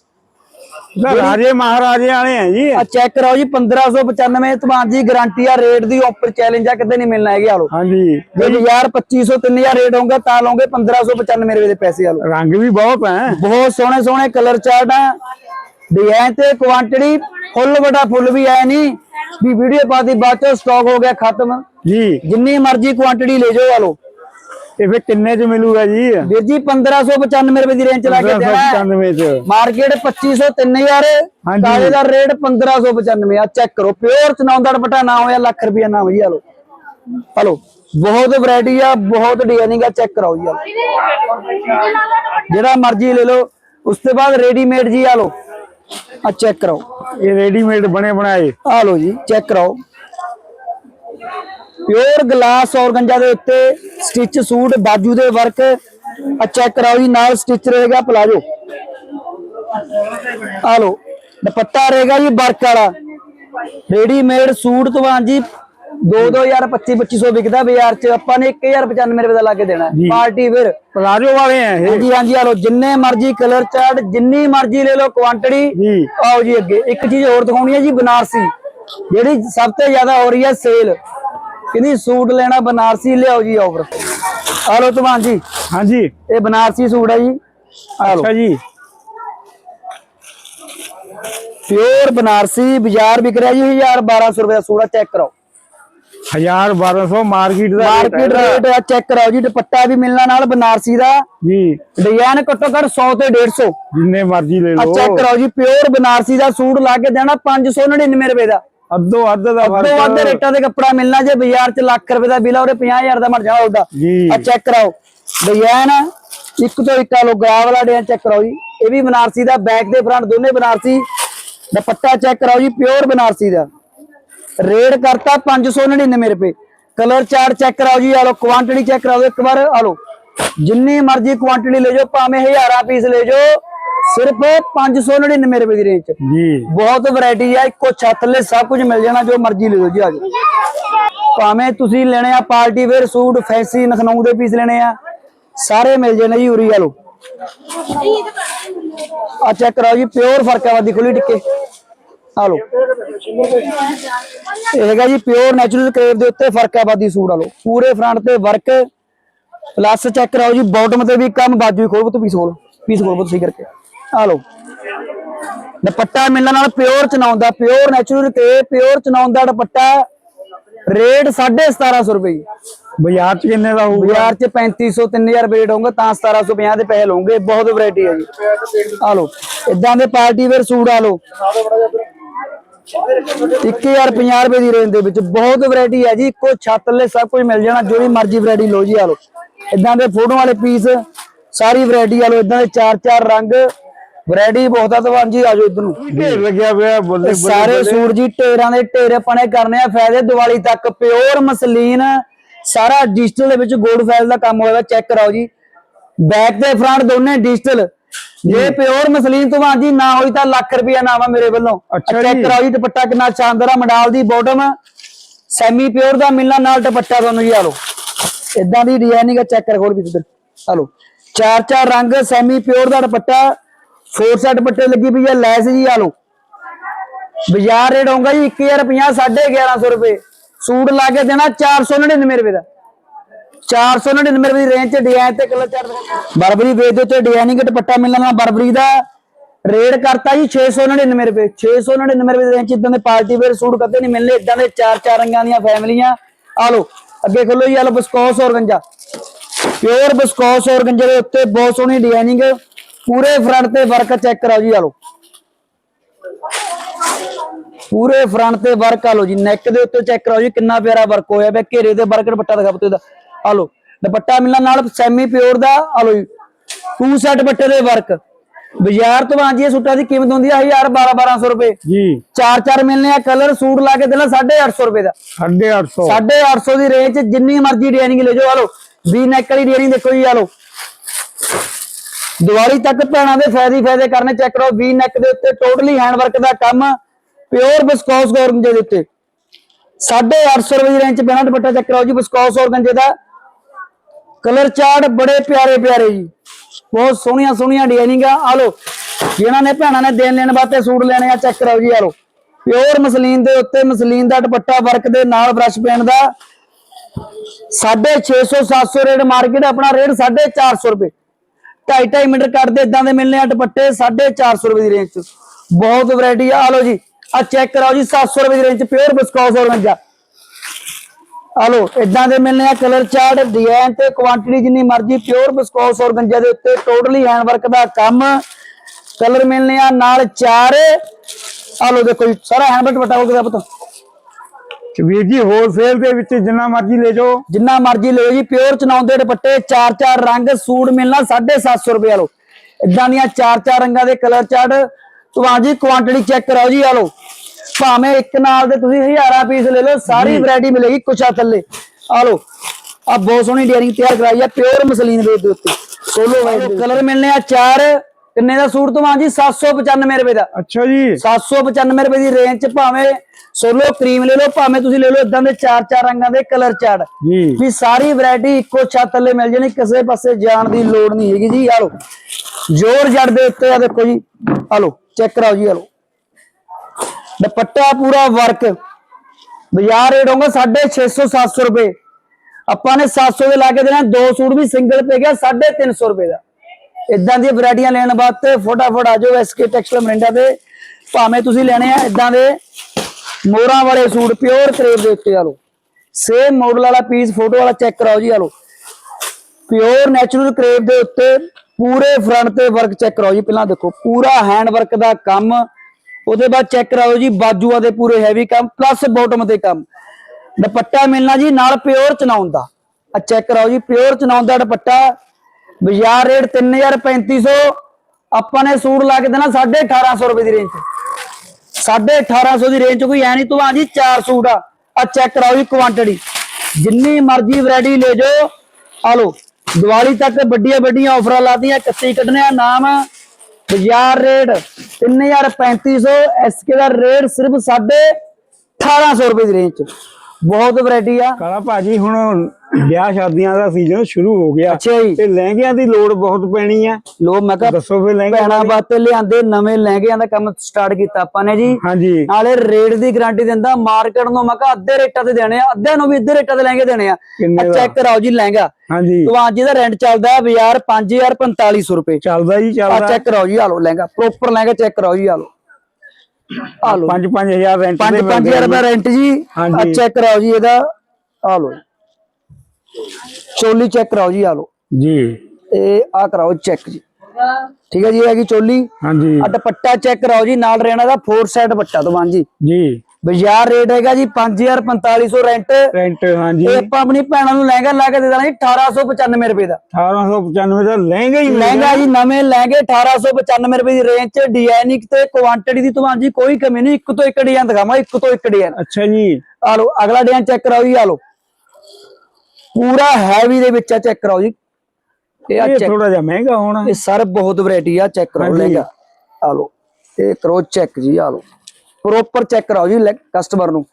ਰਾਜੇ ਮਹਾਰਾਜੇ ਵਾਲੇ ਆ ਜੀ। ਆ ਚੈੱਕ ਕਰਾਓ ਜੀ 1595 ਤਮਾਨ ਦੀ ਗਾਰੰਟੀ ਆ ਰੇਟ ਦੀ ਉੱਪਰ ਚੈਲੰਜ ਆ ਕਿਤੇ ਨਹੀਂ ਮਿਲਣਾ ਹੈਗੇ ਆ ਲੋ ਹਾਂਜੀ। ਜੇ ਯਾਰ 2500 3000 ਰੇਟ ਹੋਊਗਾ ਤਾਂ ਲਓਗੇ 1595 ਰੁਪਏ ਦੇ ਪੈਸੇ ਆ ਲੋ ਰੰਗ ਵੀ ਬਹੁਤ ਹੈ। ਬਹੁਤ ਸੋਹਣੇ ਸੋਹਣੇ ਕਲਰ ਚਾਰਟ ਆ। ਡਿਜ਼ਾਈਨ ਤੇ ਕੁਆਂਟੀਟੀ ਫੁੱਲ ਵੱਡਾ ਫੁੱਲ ਵੀ ਆਇਆ ਨਹੀਂ। ਵੀ ਵੀਡੀਓ ਪਾਤੀ ਬਾਅਦ ਚ ਸਟਾਕ ਹੋ ਗਿਆ ਖਤਮ। ਜੀ। ਜਿੰਨੀ ਮਰਜ਼ੀ ਕੁਆਂਟੀਟੀ ਲੈ ਜਾਓ ਆ ਲੋ ਇਹ ਫਿਰ ਕਿੰਨੇ ਚ ਮਿਲੂਗਾ ਜੀ? ਵੀਰ ਜੀ 1595 ਰੁਪਏ ਦੀ ਰੇਂਜ ਚ ਲਾ ਕੇ ਦੇਣਾ ਹੈ। 1595 ਚ। ਮਾਰਕੀਟ 2500 3000 ਹਾਂਜੀ। ਕਾਲੇ ਦਾ ਰੇਟ 1595 ਆ। ਚੈੱਕ ਕਰੋ ਪਿਓਰ ਚਨਾਉਂਦਾ ਦੁਪੱਟਾ ਨਾ ਹੋਇਆ ਲੱਖ ਰੁਪਏ ਨਾ ਹੋਈ ਆ ਲੋ ਹਲੋ ਬਹੁਤ ਵੈਰਾਈਟੀ ਆ ਬਹੁਤ ਡਿਜ਼ਾਈਨਿੰਗ ਆ ਚੈੱਕ ਕਰਾਓ ਜੀ ਲਓ। ਜਿਹੜਾ ਮਰਜ਼ੀ ਲੈ ਲਓ ਉਸ ਤੋਂ ਬਾਅਦ ਰੈਡੀਮੇਡ ਜੀ ਆ ਲੋ ਆ ਚੈੱਕ ਕਰਾਓ। ਇਹ ਰੈਡੀਮੇਡ ਬਣੇ ਬਣਾਏ। ਆ ਲੋ ਜੀ ਚੈੱਕ ਕਰਾਓ। ਪਿਓਰ ਗਲਾਸ ਔਰਗੰਜਾ ਦੇ ਉੱਤੇ ਸਟਿਚ ਸੂਟ ਬਾਜੂ ਦੇ ਵਰਕ ਆ ਚੈੱਕ ਕਰਾਓ ਜੀ ਨਾਲ ਸਟਿਚ ਰਹੇਗਾ ਪਲਾਜੋ ਆ ਲੋ ਦੁਪੱਟਾ ਰਹੇਗਾ ਜੀ ਵਰਕ ਵਾਲਾ। ਰੈਡੀਮੇਡ ਸੂਟ ਤੁਹਾਨੂੰ ਜੀ 2 2000 25 2500 ਵਿਕਦਾ ਬਾਜ਼ਾਰ 'ਚ ਆਪਾਂ ਨੇ 1095 ਰੁਪਏ ਦਾ ਲਾ ਕੇ ਦੇਣਾ। ਹੈ। ਪਾਰਟੀ ਵੇਅਰ ਪਲਾਜੋ ਵਾਲੇ ਆ ਇਹ। ਹਾਂਜੀ ਹਾਂਜੀ ਆ ਲੋ ਜਿੰਨੇ ਮਰਜ਼ੀ ਕਲਰ ਚਾਰਟ ਜਿੰਨੀ ਮਰਜ਼ੀ ਲੈ ਲਓ ਕੁਆਂਟੀਟੀ ਆਓ ਜੀ ਅੱਗੇ। ਇੱਕ ਚੀਜ਼ ਹੋਰ ਦਿਖਾਉਣੀ ਹੈ ਜੀ ਬਨਾਰਸੀ। ਜਿਹੜੀ ਸਭ ਤੋਂ ਜ਼ਿਆਦਾ ਹੋ ਰਹੀ ਹੈ ਸੇਲ ਕਹਿੰਦੀ ਸੂਟ ਲੈਣਾ ਬਨਾਰਸੀ ਲਿਆਓ ਜੀ ਆਫਰ ਆ ਲੋ ਤੁਮਾਨ ਜੀ। ਹਾਂਜੀ। ਇਹ ਬਨਾਰਸੀ ਸੂਟ ਹੈ ਜੀ। ਆ ਲੋ ਅੱਛਾ ਜੀ। ਪਿਓਰ ਬਨਾਰਸੀ ਬਾਜ਼ਾਰ ਵਿਕ ਰਿਹਾ ਜੀ 1000 1200 ਰੁਪਏ ਦਾ ਸੂਟ ਆ ਚੈੱਕ ਕਰਾਓ 1000 1200 ਮਾਰਕੀਟ ਦਾ ਮਾਰਕੀਟ ਹੈ ਰੇਟ ਆ ਚੈੱਕ ਕਰਾਓ ਜੀ ਦੁਪੱਟਾ ਵੀ ਮਿਲਣਾ ਨਾਲ ਬਨਾਰਸੀ ਦਾ। ਜੀ। ਡਿਜ਼ਾਈਨ ਘੱਟੋ ਘੱਟ 100 ਤੇ 150 ਜਿੰਨੇ ਮਰਜ਼ੀ ਲੈ ਆ ਲਓ। ਚੈੱਕ ਕਰਾਓ ਜੀ ਪਿਓਰ ਬਨਾਰਸੀ ਦਾ ਸੂਟ ਲਾ ਕੇ ਦੇਣਾ 599 ਰੁਪਏ ਦਾ। ਅੱਧੋ ਅੱਧ ਦਾ ਅੱਧੋ ਫ਼ਰਕ ਰੇਟਾਂ ਦੇ ਕੱਪੜਾ ਮਿਲਣਾ ਜੇ ਬਾਜ਼ਾਰ 'ਚ ਲੱਖ ਰੁਪਏ ਦਾ ਬਿੱਲ ਉਹਦੇ 50000 ਦਾ ਮਰ ਜਾਣਾ ਉਹਦਾ। ਆ ਚੈੱਕ ਕਰਾਓ। ਡਿਜ਼ਾਈਨ ਇੱਕ ਤੋਂ ਇੱਕ ਆ ਲੋ ਗਰਾ ਵਾਲਾ ਡਿਜ਼ਾਈਨ ਚੈੱਕ ਕਰਾਓ ਜੀ। ਇਹ ਵੀ ਬਨਾਰਸੀ ਦਾ ਬੈਕ ਤੇ ਫਰੰਟ ਦੋਨੇ ਬਨਾਰਸੀ। ਦੁਪੱਟਾ ਚੈੱਕ ਕਰਾਓ ਜੀ ਪਿਓਰ ਬਨਾਰਸੀ ਦਾ। ਰੇਟ ਕਰਤਾ 599 ਰੁਪਏ। ਕਲਰ ਚਾਰਟ ਚੈੱਕ ਕਰਾਓ ਜੀ ਆ ਲੋ ਕੁਆਂਟੀਟੀ ਚੈੱਕ ਕਰਾਓ ਇੱਕ ਵਾਰ ਆ ਲੋ ਜਿੰਨੀ ਮਰਜ਼ੀ ਕੁਆਂਟੀਟੀ ਲੈ ਜਾਓ ਭਾਵੇਂ ਹਜ਼ਾਰਾਂ ਪੀਸ ਲੈ ਜਾਓ ਸਿਰਫ 599 ਰੁਪਏ ਦੀ ਰੇਂਜ 'ਚ। ਜੀ। ਬਹੁਤ ਵੈਰਾਈਟੀ ਆ ਇੱਕੋ ਛੱਤ ਸਭ ਕੁਝ ਮਿਲ ਜਾਣਾ ਜੋ ਮਰਜ਼ੀ ਲੈ ਲਓ ਜੀ ਆਜੋ ਭਾਵੇਂ ਤੁਸੀਂ ਲੈਣੇ ਆ party wear suit fancy Lucknow ਦੇ ਪੀਸ ਲੈਣੇ ਆ ਸਾਰੇ ਮਿਲ ਜਾਣੇ ਜੀ ਉਰੀ ਵਾਲੋ। ਆ ਚੈੱਕ ਕਰਾਓ ਜੀ ਪਿਓਰ ਫ਼ਰਕ ਆ ਵਾਦੀ ਖੁੱਲੀ ਟਿੱਕੇ। ਆ ਲੋ ਇਹ ਹੈਗਾ ਜੀ ਪਿਓਰ ਨੈਚੁਰਲ ਕਰੇਵ ਦੇ ਉੱਤੇ ਫ਼ਰਕ ਆ ਵਾਦੀ ਸੂਟ ਆ ਲੋ ਪੂਰੇ ਫਰੰਟ ਤੇ ਵਰਕ ਪਲੱਸ ਚੈੱਕ ਕਰਾਓ ਜੀ ਬਾਟਮ ਤੇ ਵੀ ਕੰਮ ਬਾਜੂ ਖੋਲ ਤੂੰ ਪੀਸ ਖੋਲ ਪੀਸ ਖੋਲ ਤੁਸੀਂ ਕਰਕੇ। ਆ ਲੋ ਦੁਪੱਟਾ ਮਿਲਣ ਨਾਲ ਪਿਓਰ ਚਨਾਉਂਦਾ ਪਿਓਰ ਨੈਚੁਰਲ ਤੇ ਪਿਓਰ ਚਨਾਉਂਦਾ ਦੁਪੱਟਾ ਰੇਟ 1750 ਰੁਪਏ। ਜੀ। ਬਾਜ਼ਾਰ ਚ ਕਿੰਨੇ ਦਾ ਹੋਊਗਾ? ਬਾਜ਼ਾਰ 'ਚ 3500 3000 ਰੁਪਏ ਰੇਟ ਹੋਊਗਾ ਤਾਂ 1750 ਦੇ ਪੈਸੇ ਲਓਗੇ ਬਹੁਤ ਵੈਰਾਈਟੀ ਹੈ ਜੀ। ਆ ਲੋ ਇਦਾਂ ਦੇ ਪਾਰਟੀ ਵੇਅਰ ਸੂਟ ਆ ਲੋ 1050 ਰੁਪਏ ਦੀ ਰੇਂਜ ਦੇ ਵਿੱਚ ਬਹੁਤ ਵੈਰਾਈਟੀ ਹੈ ਜੀ। ਇੱਕੋ ਛੱਤ ਸਭ ਕੁਝ ਮਿਲ ਜਾਣਾ ਜਿਹੜੀ ਮਰਜ਼ੀ ਵੈਰਾਈਟੀ ਲਓ ਜੀ ਆ ਲੋ ਇਦਾਂ ਦੇ ਫੋਟੋ ਵਾਲੇ ਪੀਸ ਸਾਰੀ ਵੈਰਾਈਟੀ ਆ ਲੋ ਇਦਾਂ ਦੇ ਚਾਰ ਚਾਰ ਰੰਗ ਵੈਰਾਈਟੀ ਬਹੁਤ ਆ ਤੁਹਾਨੂੰ ਜੀ ਆਜੋ ਇਧਰ ਨੂੰ। ਢੇਰ ਲੱਗਿਆ ਪਿਆ ਬੋਲੇ ਸਾਰੇ ਸੂਟ ਜੀ ਢੇਰਾਂ ਦੇ ਢੇਰੇ ਪਣੇ ਕਰਨੇ ਆ ਫਾਇਦੇ ਦੀਵਾਲੀ ਤੱਕ ਪਿਓਰ ਮਸਲੀਨ ਸਾਰਾ ਡਿਜੀਟਲ ਦੇ ਵਿੱਚ ਗੋਲਡ ਫਾਇਲ ਦਾ ਕੰਮ ਹੋਇਆ ਚੈੱਕ ਕਰਾਓ ਜੀ। ਬੈਕ ਤੇ ਫਰੰਟ ਦੋਨੇ ਡਿਜੀਟਲ ਜੇ ਪਿਓਰ ਮਸਲੀਨ ਤੋਂ ਜੀ ਨਾ ਹੋਈ ਤਾਂ ਲੱਖ ਰੁਪਇਆ ਨਾਵਾ ਮੇਰੇ ਵੱਲੋਂ। ਚੈੱਕ। ਕਰਾਓ ਜੀ ਦੁਪੱਟਾ ਕਿੰਨਾ ਸ਼ਾਨਦਾਰ ਆ ਮੰਡਾਲ ਦੀ ਬਾਟਮ ਸੈਮੀ ਪਿਓਰ ਦਾ ਮਿਲਣਾ ਨਾਲ ਦੁਪੱਟਾ ਤੁਹਾਨੂੰ ਜੀ ਆ ਲੋ ਇਦਾਂ ਦੀ ਡਿਜ਼ਾਈਨਿੰਗ ਚੈੱਕ ਕਰ ਖੋਲ ਵੀ ਤੁਸੀਂ ਆ ਲੋ ਚਾਰ ਚਾਰ ਰੰਗ ਸੈਮੀ ਪਿਓਰ ਦਾ ਦੁਪੱਟਾ। ਫੋਰ ਸੈਟ ਦੁਪੱਟੇ ਲੱਗੀ ਪਈ ਹੈ ਲੈਸ ਜੀ ਆ ਲੋ ਬਾਜ਼ਾਰ ਰੇਟ ਹੋਊਗਾ ਜੀ 1050 1150 ਰੁਪਏ। ਸੂਟ ਲਾ ਕੇ ਦੇਣਾ 499 ਰੁਪਏ ਦਾ। 499 ਰੁਪਏ ਦੀ ਰੇਂਜ ਚ ਡਿਜ਼ਾਈਨ ਤੇ ਕਲਰ ਚਾਰ ਬਰਬਰੀ ਵੇਚ ਦੇ ਤੇ ਡਿਜ਼ਾਈਨਿੰਗ ਦੁਪੱਟਾ ਮਿਲਣਾ ਬਰਬਰੀ ਦਾ ਰੇਟ ਕਰਤਾ ਜੀ 699 ਰੁਪਏ। 699 ਰੁਪਏ ਦੀ ਰੇਂਜ ਚ ਇਦਾਂ ਦੇ ਪਾਰਟੀ ਵੇਅਰ ਸੂਟ ਕਦੇ ਨਹੀਂ ਮਿਲਨੇ ਇਦਾਂ ਦੇ ਚਾਰ ਚਾਰ ਰੰਗਾਂ ਦੀਆਂ ਫੈਮਲੀਆਂ। ਆ ਲੋ ਅੱਗੇ ਖੋਲੋ ਜੀ ਆ ਲੋ ਬਸਕੋਸ ਔਰਗੰਜਾ। ਪਿਓਰ ਬਸਕੋਸ ਔਰਗੰਜੇ ਦੇ ਉੱਤੇ ਬਹੁਤ ਸੋਹਣੀ ਡਿਜ਼ਾਈਨਿੰਗ ਪੂਰੇ ਫਰੰਟ ਤੇ ਵਰਕ ਚੈੱਕ ਕਰਾਓ ਜੀ ਆ ਲੋ ਪੂਰੇ ਫਰੰਟ ਤੇ ਵਰਕ ਆ ਲੋ ਜੀ। ਨੈਕ ਦੇ ਉੱਤੇ ਚੈੱਕ ਕਰਾਓ ਜੀ ਕਿੰਨਾ ਪਿਆਰਾ ਵਰਕ ਹੋਇਆ ਪਿਆ। ਘੇਰੇ ਤੇ ਵਰਕ ਦੁਪੱਟਾ ਦਿਖਾ ਬਤੇ ਦਾ ਆ ਲੋ ਦੁਪੱਟਾ ਮਿਲਣਾ ਨਾਲ ਸੈਮੀ ਪਿਓਰ ਦਾ ਆ ਲੋ ਜੀ। ਟੂ ਸੈਟ ਦੁਪੱਟੇ ਦੇ ਵਰਕ ਬਾਜ਼ਾਰ ਤੋਂ ਇਹ ਸੂਟਾਂ ਦੀ ਕੀਮਤ ਹੁੰਦੀ ਆ 1000 12 1200 ਰੁਪਏ। ਜੀ। ਚਾਰ ਚਾਰ ਮਿਲਨੇ ਆ ਕਲਰ ਸੂਟ ਲਾ ਕੇ ਦੇਣਾ 850 ਰੁਪਏ ਦਾ। 850 850 ਦੀ ਰੇਂਜ ਜਿੰਨੀ ਮਰਜ਼ੀ ਡਿਜ਼ਾਈਨਿੰਗ ਲੈ ਜਾਓ ਆ ਲੋ ਵੀ ਨੈਕ ਵਾਲੀ ਡਿਜ਼ਾਈਨਿੰਗ ਦੇਖੋ ਜੀ ਆ ਲੋ ਦੀਵਾਲੀ ਤੱਕ ਭੈਣਾਂ ਦੇ ਫਾਇਦੇ ਫਾਇਦੇ ਕਰਨੇ ਚੈੱਕ ਕਰੋ ਵੀ ਨੈਕ ਦੇ ਉੱਤੇ ਟੋਟਲੀ ਹੈਂਡ ਦਾ ਕੰਮ ਪਿਓਰ ਬਿਸਕੋਸ ਔਰਗੰਜੇ ਦੇ ਉੱਤੇ। 850 ਰੁਪਏ ਰੇਂਜ 'ਚ ਪੈਣਾ ਦੁਪੱਟਾ ਚੈੱਕ ਕਰੋ ਜੀ ਬਿਸਕੋਸ ਔਰਗੰਜੇ ਦਾ ਕਲਰ ਚਾਰਟ ਬੜੇ ਪਿਆਰੇ ਪਿਆਰੇ ਜੀ। ਬਹੁਤ ਸੋਹਣੀਆਂ ਸੋਹਣੀਆਂ ਡਿਜ਼ਾਈਨਿੰਗ ਆ। ਆ ਲੋ ਜਿਨ੍ਹਾਂ ਨੇ ਭੈਣਾਂ ਨੇ ਦੇਣ ਲੈਣ ਵਾਸਤੇ ਸੂਟ ਲੈਣੇ ਆ ਚੈੱਕ ਕਰਾਓ ਜੀ ਆ ਲੋ ਪਿਓਰ ਮਸਲੀਨ ਦੇ ਉੱਤੇ ਮਸਲੀਨ ਦਾ ਦੁਪੱਟਾ ਵਰਕ ਦੇ ਨਾਲ ਬ੍ਰਸ਼ ਪੈਣ ਦਾ। 650 700 ਰੇਟ ਮਾਰਕੀਟ ਆਪਣਾ ਰੇਟ 450 ਰੁਪਏ। 2.5 ਮੀਟਰ ਕੱਟਦੇ ਇਦਾਂ ਦੇ ਮਿਲਨੇ ਆ ਦੁਪੱਟੇ 450 ਰੁਪਏ ਦੀ ਰੇਂਜ ਚ। ਬਹੁਤ ਵੈਰਾਈਟੀ ਆ। ਲੋ ਜੀ ਆ ਚੈੱਕ ਕਰਾਓ ਜੀ 700 ਰੁਪਏ ਦੀ ਰੇਂਜ ਚ ਪਿਓਰ ਬਿਸਕੌਸ ਔਰਗੰਜਾ ਆ ਲੋ ਇਦਾਂ ਦੇ ਮਿਲਨੇ ਆ ਕਲਰ ਚਾਰਟ ਡਿਜ਼ਾਈਨ ਤੇ ਕੁਆਂਟੀਟੀ ਜਿੰਨੀ ਮਰਜ਼ੀ ਪਿਓਰ ਬਿਸਕੌਸ ਔਰਗੰਜਾ ਦੇ ਉੱਤੇ ਟੋਟਲੀ ਹੈਂਡ ਵਰਕ ਦਾ ਕੰਮ। ਕਲਰ ਮਿਲਨੇ ਆ ਨਾਲ ਚਾਰ। ਆ ਲੋ ਦੇਖੋ ਜੀ, ਸਾਰਾ ਹੈਂਡ ਵਰਕ ਦੁਪੱਟਾ ਹੋ ਗਿਆ ਪਤਾ। ਵੀਰ ਜੀ ਹੋਲਸੇਲ ਦੇ ਵਿੱਚ ਜਿੰਨਾ ਮਰਜ਼ੀ ਲੈ ਜਾਓ। ਜਿੰਨਾ ਮਰਜ਼ੀ ਲਿਓ ਜੀ ਪਿਓਰ ਚਨਾਉਣ ਦੇ ਦੁਪੱਟੇ ਚਾਰ ਚਾਰ ਰੰਗ ਸੂਟ ਮਿਲਣਾ 750 ਰੁਪਏ ਲੋ ਇਦਾਂ ਦੀਆਂ ਚਾਰ ਚਾਰ ਰੰਗਾਂ ਦੇ ਕਲਰ ਚਾਰਟ ਤੁਹਾਡੀ ਕੁਆਂਟੀਟੀ ਚੈੱਕ ਕਰਾਓ ਜੀ ਆ ਲੋ ਭਾਵੇਂ ਇੱਕ ਨਾਲ ਦੇ ਤੁਸੀਂ ਹਜ਼ਾਰਾਂ ਪੀਸ ਲੈ ਲਓ ਸਾਰੀ ਵੈਰਾਈਟੀ ਮਿਲੇਗੀ ਕੁਛਾ ਥੱਲੇ। ਆ ਲੋ ਆ ਬਹੁਤ ਸੋਹਣੀ ਡੇਅਰਿੰਗ ਤਿਆਰ ਕਰਾਈ ਆ ਪਿਓਰ ਮਸਲੀਨ ਦੇ ਉੱਤੇ। ਸੋਲੋ ਵਾਈਟ ਕਲਰ ਮਿਲਨੇ ਆ ਚਾਰ ਕਿੰਨੇ ਦਾ ਸੂਟ ਤੁਹਾਡੀ 795 ਰੁਪਏ ਦਾ। ਅੱਛਾ ਜੀ। 795 ਰੁਪਏ ਦੀ ਰੇਂਜ ਚ ਭਾਵੇਂ ਸੋਲੋ ਕਰੀਮ ਲੈ ਲਓ ਭਾਵੇਂ ਤੁਸੀਂ ਲੈ ਲਓ ਇਦਾਂ ਦੇ ਚਾਰ ਚਾਰ ਰੰਗਾਂ ਦੇ ਕਲਰ ਚਾਰਟ ਜੀ। ਵੀ ਸਾਰੀ ਵੈਰਾਈਟੀ ਇੱਕੋ ਛੱਤ ਥੱਲੇ ਮਿਲ ਜਾਣੀ ਕਿਸੇ ਪਾਸੇ ਜਾਣ ਦੀ ਲੋੜ ਨਹੀਂ ਹੈਗੀ ਜੀ। ਆ ਜੋਰ ਜੜ ਦੇ ਉੱਤੇ ਆ ਦੇਖੋ ਜੀ। ਆ ਚੈੱਕ ਕਰਾਓ ਜੀ ਆ ਦੁਪੱਟਾ ਪੂਰਾ ਵਰਕ ਬਾਜ਼ਾਰ ਰੇਟ ਹੋਊਗਾ 650 700 ਰੁਪਏ। ਆਪਾਂ ਨੇ 700 ਦੇ ਲਾ ਕੇ ਦੇਣਾ ਦੋ ਸੂਟ ਵੀ ਸਿੰਗਲ ਪੈ ਗਿਆ 350 ਰੁਪਏ ਦਾ। ਇਦਾਂ ਦੀਆਂ ਵੈਰਾਈਟੀਆਂ ਲੈਣ ਵਾਸਤੇ ਫਟਾਫਟ ਆ ਜਾਓ ਐਸਕੇ ਟੈਕਸਟਾਈਲ ਮਰਿੰਡਾ ਤੇ। ਭਾਵੇਂ ਤੁਸੀਂ ਲੈਣੇ ਆ ਇਦਾਂ ਦੇ ਮੋਹਰਾਂ ਵਾਲੇ ਸੂਟ ਪਿਓਰ ਕਰੇਪ ਦੇ ਉੱਤੇ ਆ ਲੋ ਸੇਮ ਮਾਡਲ ਵਾਲਾ ਪੀਸ ਫੋਟੋ ਵਾਲਾ ਚੈੱਕ ਕਰਾਓ ਜੀ ਆ ਲੋ ਪਿਓਰ ਨੈਚੁਰਲ ਕਰੇਪ ਦੇ ਉੱਤੇ, ਪੂਰੇ ਫਰੰਟ ਤੇ ਵਰਕ ਚੈੱਕ ਕਰਾਓ ਜੀ। ਪਹਿਲਾਂ ਦੇਖੋ, ਪੂਰਾ ਹੈਂਡ ਵਰਕ ਦਾ ਕੰਮ। ਉਹਦੇ ਬਾਅਦ ਚੈੱਕ ਕਰਾਓ ਜੀ, ਬਾਜੂਆਂ ਦੇ ਪੂਰੇ ਹੈਵੀ ਕੰਮ ਪਲੱਸ ਬਾਟਮ ਤੇ ਕੰਮ। ਦੁਪੱਟਾ ਮਿਲਣਾ ਜੀ ਨਾਲ ਪਿਓਰ ਚਨਾਉਣ ਦਾ। ਆ ਚੈੱਕ ਕਰਾਓ ਜੀ ਪਿਓਰ ਚਨਾਉਣ ਦਾ ਦੁਪੱਟਾ ਬਾਜ਼ਾਰ ਰੇਟ 3350 ਆਪਾਂ ਨੇ ਸੂਟ ਲਾ ਕੇ ਦੇਣਾ 1850 ਰੁਪਏ ਦੀ ਰੇਂਜ 1850 ਦੀ ਰੇਂਜ ਕੋਈ ਐ ਨਹੀਂ ਤੂੰ ਜੀ, ਚਾਰ ਸੂਟ ਆ। ਆ ਚੈੱਕ ਕਰਾਓ ਜੀ ਕੁਆਂਟੀਟੀ ਜਿੰਨੀ ਮਰਜ਼ੀ ਵੈਰਾਈਟੀ ਲੈ ਜਾਓ। ਆ ਲੋ ਦੀਵਾਲੀ ਤੱਕ ਵੱਡੀਆਂ ਵੱਡੀਆਂ ਆਫਰਾਂ ਲਾਦੀਆਂ 31 ਕੱਢਨੇ ਆ ਨਾਮ। ਬਾਜ਼ਾਰ ਰੇਟ 3350 ਐਸਕੇ ਦਾ ਰੇਟ ਸਿਰਫ 1850 ਰੁਪਏ ਦੀ ਰੇਂਜ 'ਚ। ਬਹੁਤ ਵੈਰਾਈਟੀ ਆ। ਕਾਲਾ ਭਾਜੀ ਹੁਣ ਵਿਆਹ ਸ਼ਾਦੀਆਂ ਦਾ ਸੀਜ਼ਨ ਸ਼ੁਰੂ ਹੋ ਗਿਆ। ਅੱਛਾ ਜੀ। ਤੇ ਲਹਿੰਗਿਆਂ ਦੀ ਲੋੜ ਬਹੁਤ ਪੈਣੀ ਹੈ ਲੋ ਮੈਂ ਕਿਹਾ ਦੱਸੋ ਫਿਰ ਲਹਿੰਗਾ ਭੈਣਾਂ ਬਾਤੇ ਲਿਆਂਦੇ ਨਵੇਂ ਲਹਿੰਗਿਆਂ ਦਾ ਕੰਮ ਸਟਾਰਟ ਕੀਤਾ ਆਪਾਂ ਨੇ ਜੀ। ਹਾਂਜੀ। ਨਾਲੇ ਰੇਟ ਦੀ ਗਾਰੰਟੀ ਦਿੰਦਾ ਮਾਰਕੀਟ ਨੂੰ ਮੈਂ ਕਿਹਾ ਅੱਧੇ ਰੇਟਾਂ ਤੇ ਦੇਣੇ ਆ ਅੱਧਿਆਂ ਨੂੰ ਵੀ ਅੱਧੇ ਰੇਟਾਂ ਤੇ ਲਹਿੰਗੇ ਦੇਣੇ ਆ। ਚੈੱਕ ਕਰਾਓ ਜੀ ਲਹਿੰਗਾ। ਹਾਂਜੀ। ਤੋਂ ਅੱਜ ਦਾ ਰੈਂਟ ਚੱਲਦਾ ਬਾਜ਼ਾਰ 5000 4500 ਰੁਪਏ। ਚੱਲਦਾ ਜੀ ਆ ਚੱਲਦਾ ਚੈੱਕ ਕਰਾਓ ਜੀ ਆ ਲੋ ਲਹਿੰਗਾ ਪ੍ਰੋਪਰ ਲਹਿੰਗਾ ਚੈੱਕ ਕਰਾਓ ਜੀ ਆ ਲੋ ਆ ਲੋ 5 5000 ਰੈਂਟ 5 5000 ਰੁਪਏ ਰੈਂਟ ਜੀ। ਆ। ਚੈੱਕ ਕਰਾਓ ਜੀ ਇਹਦਾ। ਆ ਲੋ ਚੋਲੀ ਚੈੱਕ ਕਰਾਓ ਜੀ ਆ ਲੋ ਜੀ। ਤੇ ਆ ਕਰਾਓ ਚੈੱਕ ਜੀ। ਠੀਕ ਹੈ ਜੀ ਇਹ ਹੈਗੀ ਚੋਲੀ। ਹਾਂਜੀ। ਆ ਦੁਪੱਟਾ ਚੈੱਕ ਕਰਾਓ ਜੀ ਨਾਲ ਰਹਿਣਾ ਦਾ 4 ਸਾਈਡ ਦੁਪੱਟਾ ਤੋਂ ਜੀ। ਜੀ। ਬਾਜ਼ਾਰ ਰੇਟ ਹੈਗਾ ਜੀ 5000 4500 ਰੈਂਟ ਰੈਂਟ ਹਾਂਜੀ। ਤੇ ਆਪਾਂ ਆਪਣੀ ਭੈਣਾਂ ਨੂੰ ਲਹਿੰਗਾ ਲਾ ਕੇ ਦੇ ਜੀ 1895 ਰੁਪਏ ਦਾ। 1895 ਦਾ ਲਹਿੰਗਾ ਹੀ ਲਹਿੰਗਾ ਜੀ ਨਵੇਂ ਲਹਿੰਗੇ 1895 ਰੁਪਏ ਦੀ ਰੇਂਜ ਚ ਡਿਜ਼ਾਈਨਿੰਗ ਤੇ ਕੁਆਂਟੀਟੀ ਦੀ ਤੁਹਾਨੂੰ ਜੀ ਕੋਈ ਕਮੀ ਨਹੀਂ ਇੱਕ ਤੋਂ ਇੱਕ ਡਿਜ਼ਾਈਨ ਦਿਖਾਵਾਂ ਇੱਕ ਤੋਂ ਇੱਕ ਡਿਜ਼ਾਈਨ ਅੱਛਾ ਜੀ। ਆ ਲਓ ਅਗਲਾ ਡਿਜ਼ਾਈਨ ਚੈੱਕ ਕਰਾਓ ਜੀ ਆ ਲਓ। ਪੂਰਾ ਹੈਵੀ ਦੇ ਵਿੱਚ ਆ ਚੈੱਕ ਕਰਾਓ ਜੀ। ਇਹ ਆ ਥੋੜਾ ਜਿਹਾ ਮਹਿੰਗਾ ਹੋਣਾ। ਇਹ ਸਰ ਬਹੁਤ ਵੈਰਾਈਟੀ ਆ ਚੈੱਕ ਕਰਾਓ। ਲਹਿੰਗਾ। ਆ ਲਓ ਇਹ ਕਰੋ ਚੈੱਕ ਜੀ ਆ ਲਓ। ਪ੍ਰੋਪਰ ਚੈੱਕ ਕਰਾਓ ਜੀ ਕਸਟਮਰ ਨੂੰ।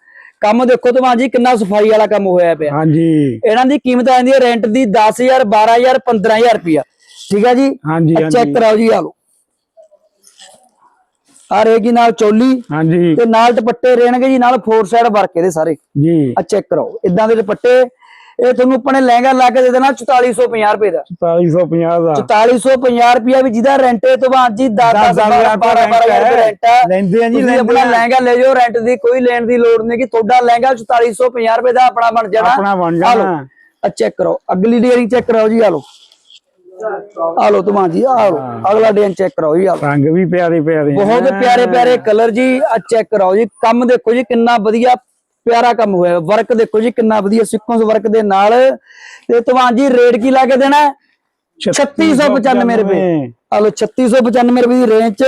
ਕੰਮ ਦੇਖੋ ਤੁਹਾਨੂੰ ਜੀ ਕਿੰਨਾ ਸਫ਼ਾਈ ਵਾਲਾ ਕੰਮ ਹੋਇਆ ਪਿਆ। ਹਾਂਜੀ। ਇਹਨਾਂ ਦੀ ਕੀਮਤ ਆਂਦੀ ਹੈ ਰੈਂਟ ਦੀ 10000 12000 15000 ਰੁਪਿਆ ਠੀਕ ਹੈ ਜੀ? ਹਾਂਜੀ ਚੈੱਕ ਕਰਾਓ ਜੀ ਆ ਲਓ। ਆ ਰਹੇਗੀ ਨਾਲ ਚੋਲੀ। ਹਾਂਜੀ। ਤੇ ਨਾਲ ਦੁਪੱਟੇ ਰਹਿਣਗੇ ਜੀ ਨਾਲ ਫੋਰ ਸਾਈਡ ਵਰਕ ਇਹਦੇ ਸਾਰੇ। ਜੀ। ਆ ਚੈੱਕ ਕਰਾਓ। ਇਦਾਂ ਦੇ ਦੁਪੱਟੇ ਇਹ ਤੁਹਾਨੂੰ ਆਪਣੇ ਲਹਿੰਗਾ ਲਾ ਕੇ ਦੇ ਦੇਣਾ 4450 ਰੁਪਏ ਦਾ। 4450 ਦਾ। 4450 ਰੁਪਿਆ ਵੀ ਜਿਹਦਾ ਰੈਂਟ ਹੈ ਤੋਂ ਬਾਅਦ ਜੀ 10 10 12 12 ਰੁਪਏ ਰੈਂਟ ਹੈ। ਲੈਂਦੇ ਆ ਜੀ ਆਪਣਾ ਲਹਿੰਗਾ ਲੈ ਜਾਓ ਰੈਂਟ ਦੀ ਕੋਈ ਲੈਣ ਦੀ ਲੋੜ ਨਹੀਂ ਕਿ ਤੁਹਾਡਾ ਲਹਿੰਗਾ 4450 ਰੁਪਏ ਦਾ ਆਪਣਾ ਬਣ ਜਾਣਾ। ਆਪਣਾ ਬਣ ਜਾਣਾ। ਆ ਚੈੱਕ ਕਰੋ। ਅਗਲੀ ਡੇਅਰਿੰਗ ਚੈੱਕ ਕਰਾਓ ਜੀ ਆ ਲਓ। ਆ ਲਓ ਤੁਮਾਂ ਜੀ ਆ ਲਓ। ਅਗਲਾ ਡੇਅਰਿੰਗ ਚੈੱਕ ਕਰਾਓ ਜੀ ਰੰਗ ਵੀ ਪਿਆਰੇ ਪਿਆਰੇ। ਬਹੁਤ ਪਿਆਰੇ ਪਿਆਰੇ ਕਲਰ ਜੀ ਆ ਚੈੱਕ ਕਰਾਓ ਜੀ। ਕੰਮ ਦੇਖੋ ਜੀ ਕਿੰਨਾ ਵਧੀਆ ਪਿਆਰਾ ਕੰਮ ਹੋਇਆ। ਵਰਕ ਦੇਖੋ ਜੀ ਕਿੰਨਾ ਵਧੀਆ ਸਿਕੁਐਂਸ ਵਰਕ ਦੇ ਨਾਲ। ਤੇ ਤੁਮਾਂ ਜੀ ਰੇਟ ਕੀ ਲਾ ਕੇ ਦੇਣਾ? ਹੈ? 3695 ਰੁਪਏ। ਆ ਲਓ 3695 ਰੁਪਏ ਦੀ ਰੇਂਜ ਚ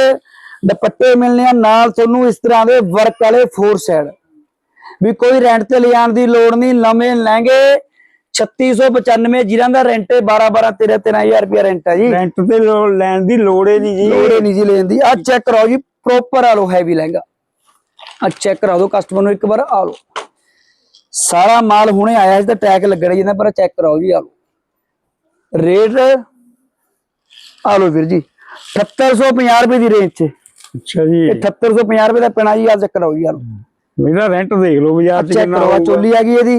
ਦੁਪੱਟੇ ਮਿਲਨੇ ਆ। ਨਾਲ ਤੁਹਾਨੂੰ ਇਸ ਤਰ੍ਹਾਂ ਦੇ ਵਰਕ ਵਾਲੇ ਫੋਰ ਸਾਈਡ ਵੀ ਕੋਈ ਰੈਂਟ ਤੇ ਲਿਆਉਣ ਦੀ ਲੋੜ ਨਹੀਂ ਲੰਮੇ ਲਹਿੰਗੇ। 3695 ਜਿਨ੍ਹਾਂ ਦਾ ਰੈਂਟ 12 12 13 13000 ਰੁਪਏ ਰੈਂਟ ਹੈ ਜੀ। ਰੈਂਟ ਤੇ ਲੋ- ਲੈਣ ਦੀ ਲੋੜ ਹੀ ਨਹੀਂ ਜੀ। ਲੋੜੇ ਨਹੀਂ ਜੀ ਲੈਣ ਦੀ। ਆ ਚੈੱਕ ਕਰਾਓ ਜੀ ਪ੍ਰੋਪਰ ਆ ਲੋ ਹੈਵੀ ਲਹਿੰਗਾ। ਆ ਚੈੱਕ ਕਰਾ ਦਿਓ ਕਸਟਮਰ ਨੂੰ ਇੱਕ ਵਾਰ ਆ ਲੋ ਸਾਰਾ ਮਾਲ ਹੁਣੇ ਆਇਆ ਸੀ ਤਾਂ ਟੈਗ ਲੱਗਣਾ ਜਿੰਨਾ ਪਰ ਚੈੱਕ ਕਰਾਓ ਜੀ ਆ ਲੋ ਰੇਟ ਆ ਲੋ ਵੀਰ ਜੀ 7850 ਰੁਪਏ ਦੀ ਰੇਂਜ 'ਚ। ਅੱਛਾ ਜੀ। ਇਹ 7850 ਰੁਪਏ ਦਾ ਪੈਣਾ ਜੀ ਆ ਚੈੱਕ ਕਰੋ ਜੀ ਯਾਰ ਇਹਦਾ ਰੈਂਟ ਦੇਖ ਲਓ ਬਾਜ਼ਾਰ ਚ ਕਿੰਨਾ ਹੋਊਗਾ। ਚੋਲੀ ਆ ਗਈ ਇਹਦੀ।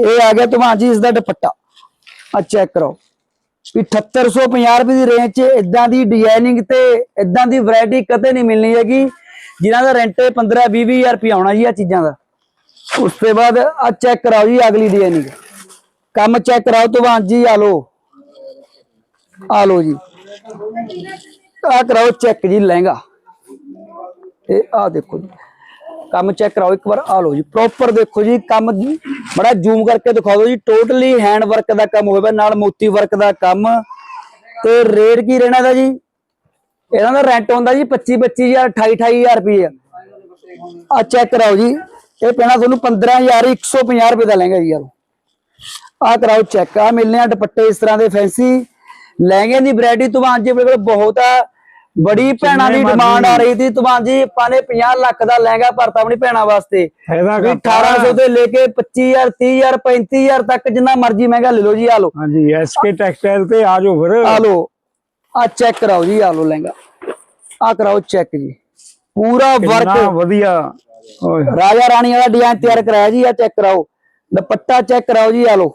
ਇਹ ਆ ਗਿਆ ਤੁਹਾਨੂੰ ਜੀ ਇਸ ਦਾ ਦੁਪੱਟਾ। ਆ ਚੈੱਕ ਕਰੋ ਵੀ 7850 ਰੁਪਏ ਦੀ ਰੇਂਜ 'ਚ ਇਦਾਂ ਦੀ ਡਿਜ਼ਾਈਨਿੰਗ ਤੇ ਇਦਾਂ ਦੀ ਵੈਰਾਈਟੀ ਕਦੇ ਨਹੀਂ ਮਿਲਣੀ ਹੈਗੀ। ਜਿਨ੍ਹਾਂ ਦਾ ਰੈਂਟ 15 20 ਹਜ਼ਾਰ ਰੁਪਏ ਆਉਣਾ ਜੀ ਆ ਚੀਜ਼ਾਂ ਦਾ। ਉਸ ਤੋਂ ਬਾਅਦ ਆ ਚੈੱਕ ਕਰਾਓ ਜੀ ਅਗਲੀ ਡਿਜ਼ਾਈਨਿੰਗ ਕੰਮ ਚੈੱਕ ਕਰਾਓ ਤੁਹਾਨੂੰ ਜੀ ਆ ਲੋ ਆ ਲੋ ਜੀ। ਆ ਕਰਾਓ ਚੈੱਕ ਜੀ ਲਹਿੰਗਾ। ਇਹ ਆ ਦੇਖੋ ਜੀ। ਕੰਮ ਚੈੱਕ ਕਰਾਓ ਇੱਕ ਵਾਰ, ਆ ਲਓ ਜੀ। ਪ੍ਰੋਪਰ ਦੇਖੋ ਜੀ ਕੰਮ ਬੜਾ ਜ਼ੂਮ ਕਰਕੇ ਦਿਖਾ ਦਿਓ ਜੀ। ਟੋਟਲੀ ਹੈਂਡ ਵਰਕ ਦਾ ਕੰਮ ਹੋਵੇ, ਨਾਲ ਮੋਤੀ ਵਰਕ ਦਾ ਕੰਮ। ਤੇ ਰੇਟ ਕੀ ਰਹਿਣਾ ਦਾ ਜੀ? ਇਹਨਾਂ ਦਾ ਰੈਂਟ ਹੁੰਦਾ ਜੀ 25 25000 28 28000 ਰੁਪਏ ਆ। ਚੈੱਕ ਕਰਾਓ ਜੀ। ਇਹ ਪੈਣਾ ਤੁਹਾਨੂੰ 15150 ਰੁਪਏ ਦਾ ਲਹਿੰਗਾ ਜੀ ਯਾਰ ਆ ਕਰਾਓ ਚੈੱਕ ਆ ਮਿਲਨੇ ਆ ਦੁਪੱਟੇ ਇਸ ਤਰ੍ਹਾਂ ਦੇ ਫੈਂਸੀ ਲਹਿੰਗੇ ਦੀ ਵੈਰਾਈਟੀ ਤੁਹਾਨੂੰ ਜੀ ਮੇਰੇ ਕੋਲ ਬਹੁਤ ਆ। ਬੜੀ ਭੈਣਾਂ ਦੀ। ਡਿਮਾਂਡ ਆ ਰਹੀ ਸੀ ਤੁਹਾਨੂੰ ਜੀ। ਆਪਾਂ ਨੇ 50 ਲੱਖ ਦਾ ਲਹਿੰਗਾ ਭਰਤਾ ਆਪਣੀ ਭੈਣਾਂ ਵਾਸਤੇ। ਫਾਇਦਾ ਵੀ ਕਰਤਾ। 1800 ਤੋਂ ਲੈ ਕੇ 25000 30000 35000 ਤੱਕ ਜਿੰਨਾ ਮਰਜ਼ੀ ਮਹਿੰਗਾ ਲੈ ਲਓ ਜੀ ਆ ਲਓ। ਹਾਂਜੀ ਐਸਕੇ ਟੈਕਸਟਾਈਲ ਤੇ ਆ ਜਾਓ ਫਿਰ। ਆ ਲਓ। ਆ ਚੈੱਕ ਕਰਾਓ ਜੀ ਆ ਲਓ ਲਹਿੰਗਾ। ਆ ਕਰਾਓ ਚੈੱਕ ਜੀ। ਪੂਰਾ ਵਰਕ ਵਧੀਆ। ਰਾਜਾ ਰਾਣੀ ਵਾਲਾ ਡਿਜ਼ਾਈਨ ਤਿਆਰ ਕਰਾਇਆ ਜੀ ਆ ਚੈੱਕ ਕਰਾਓ। ਦੁਪੱਟਾ ਚੈੱਕ ਕਰਾਓ ਜੀ ਆ ਲਓ।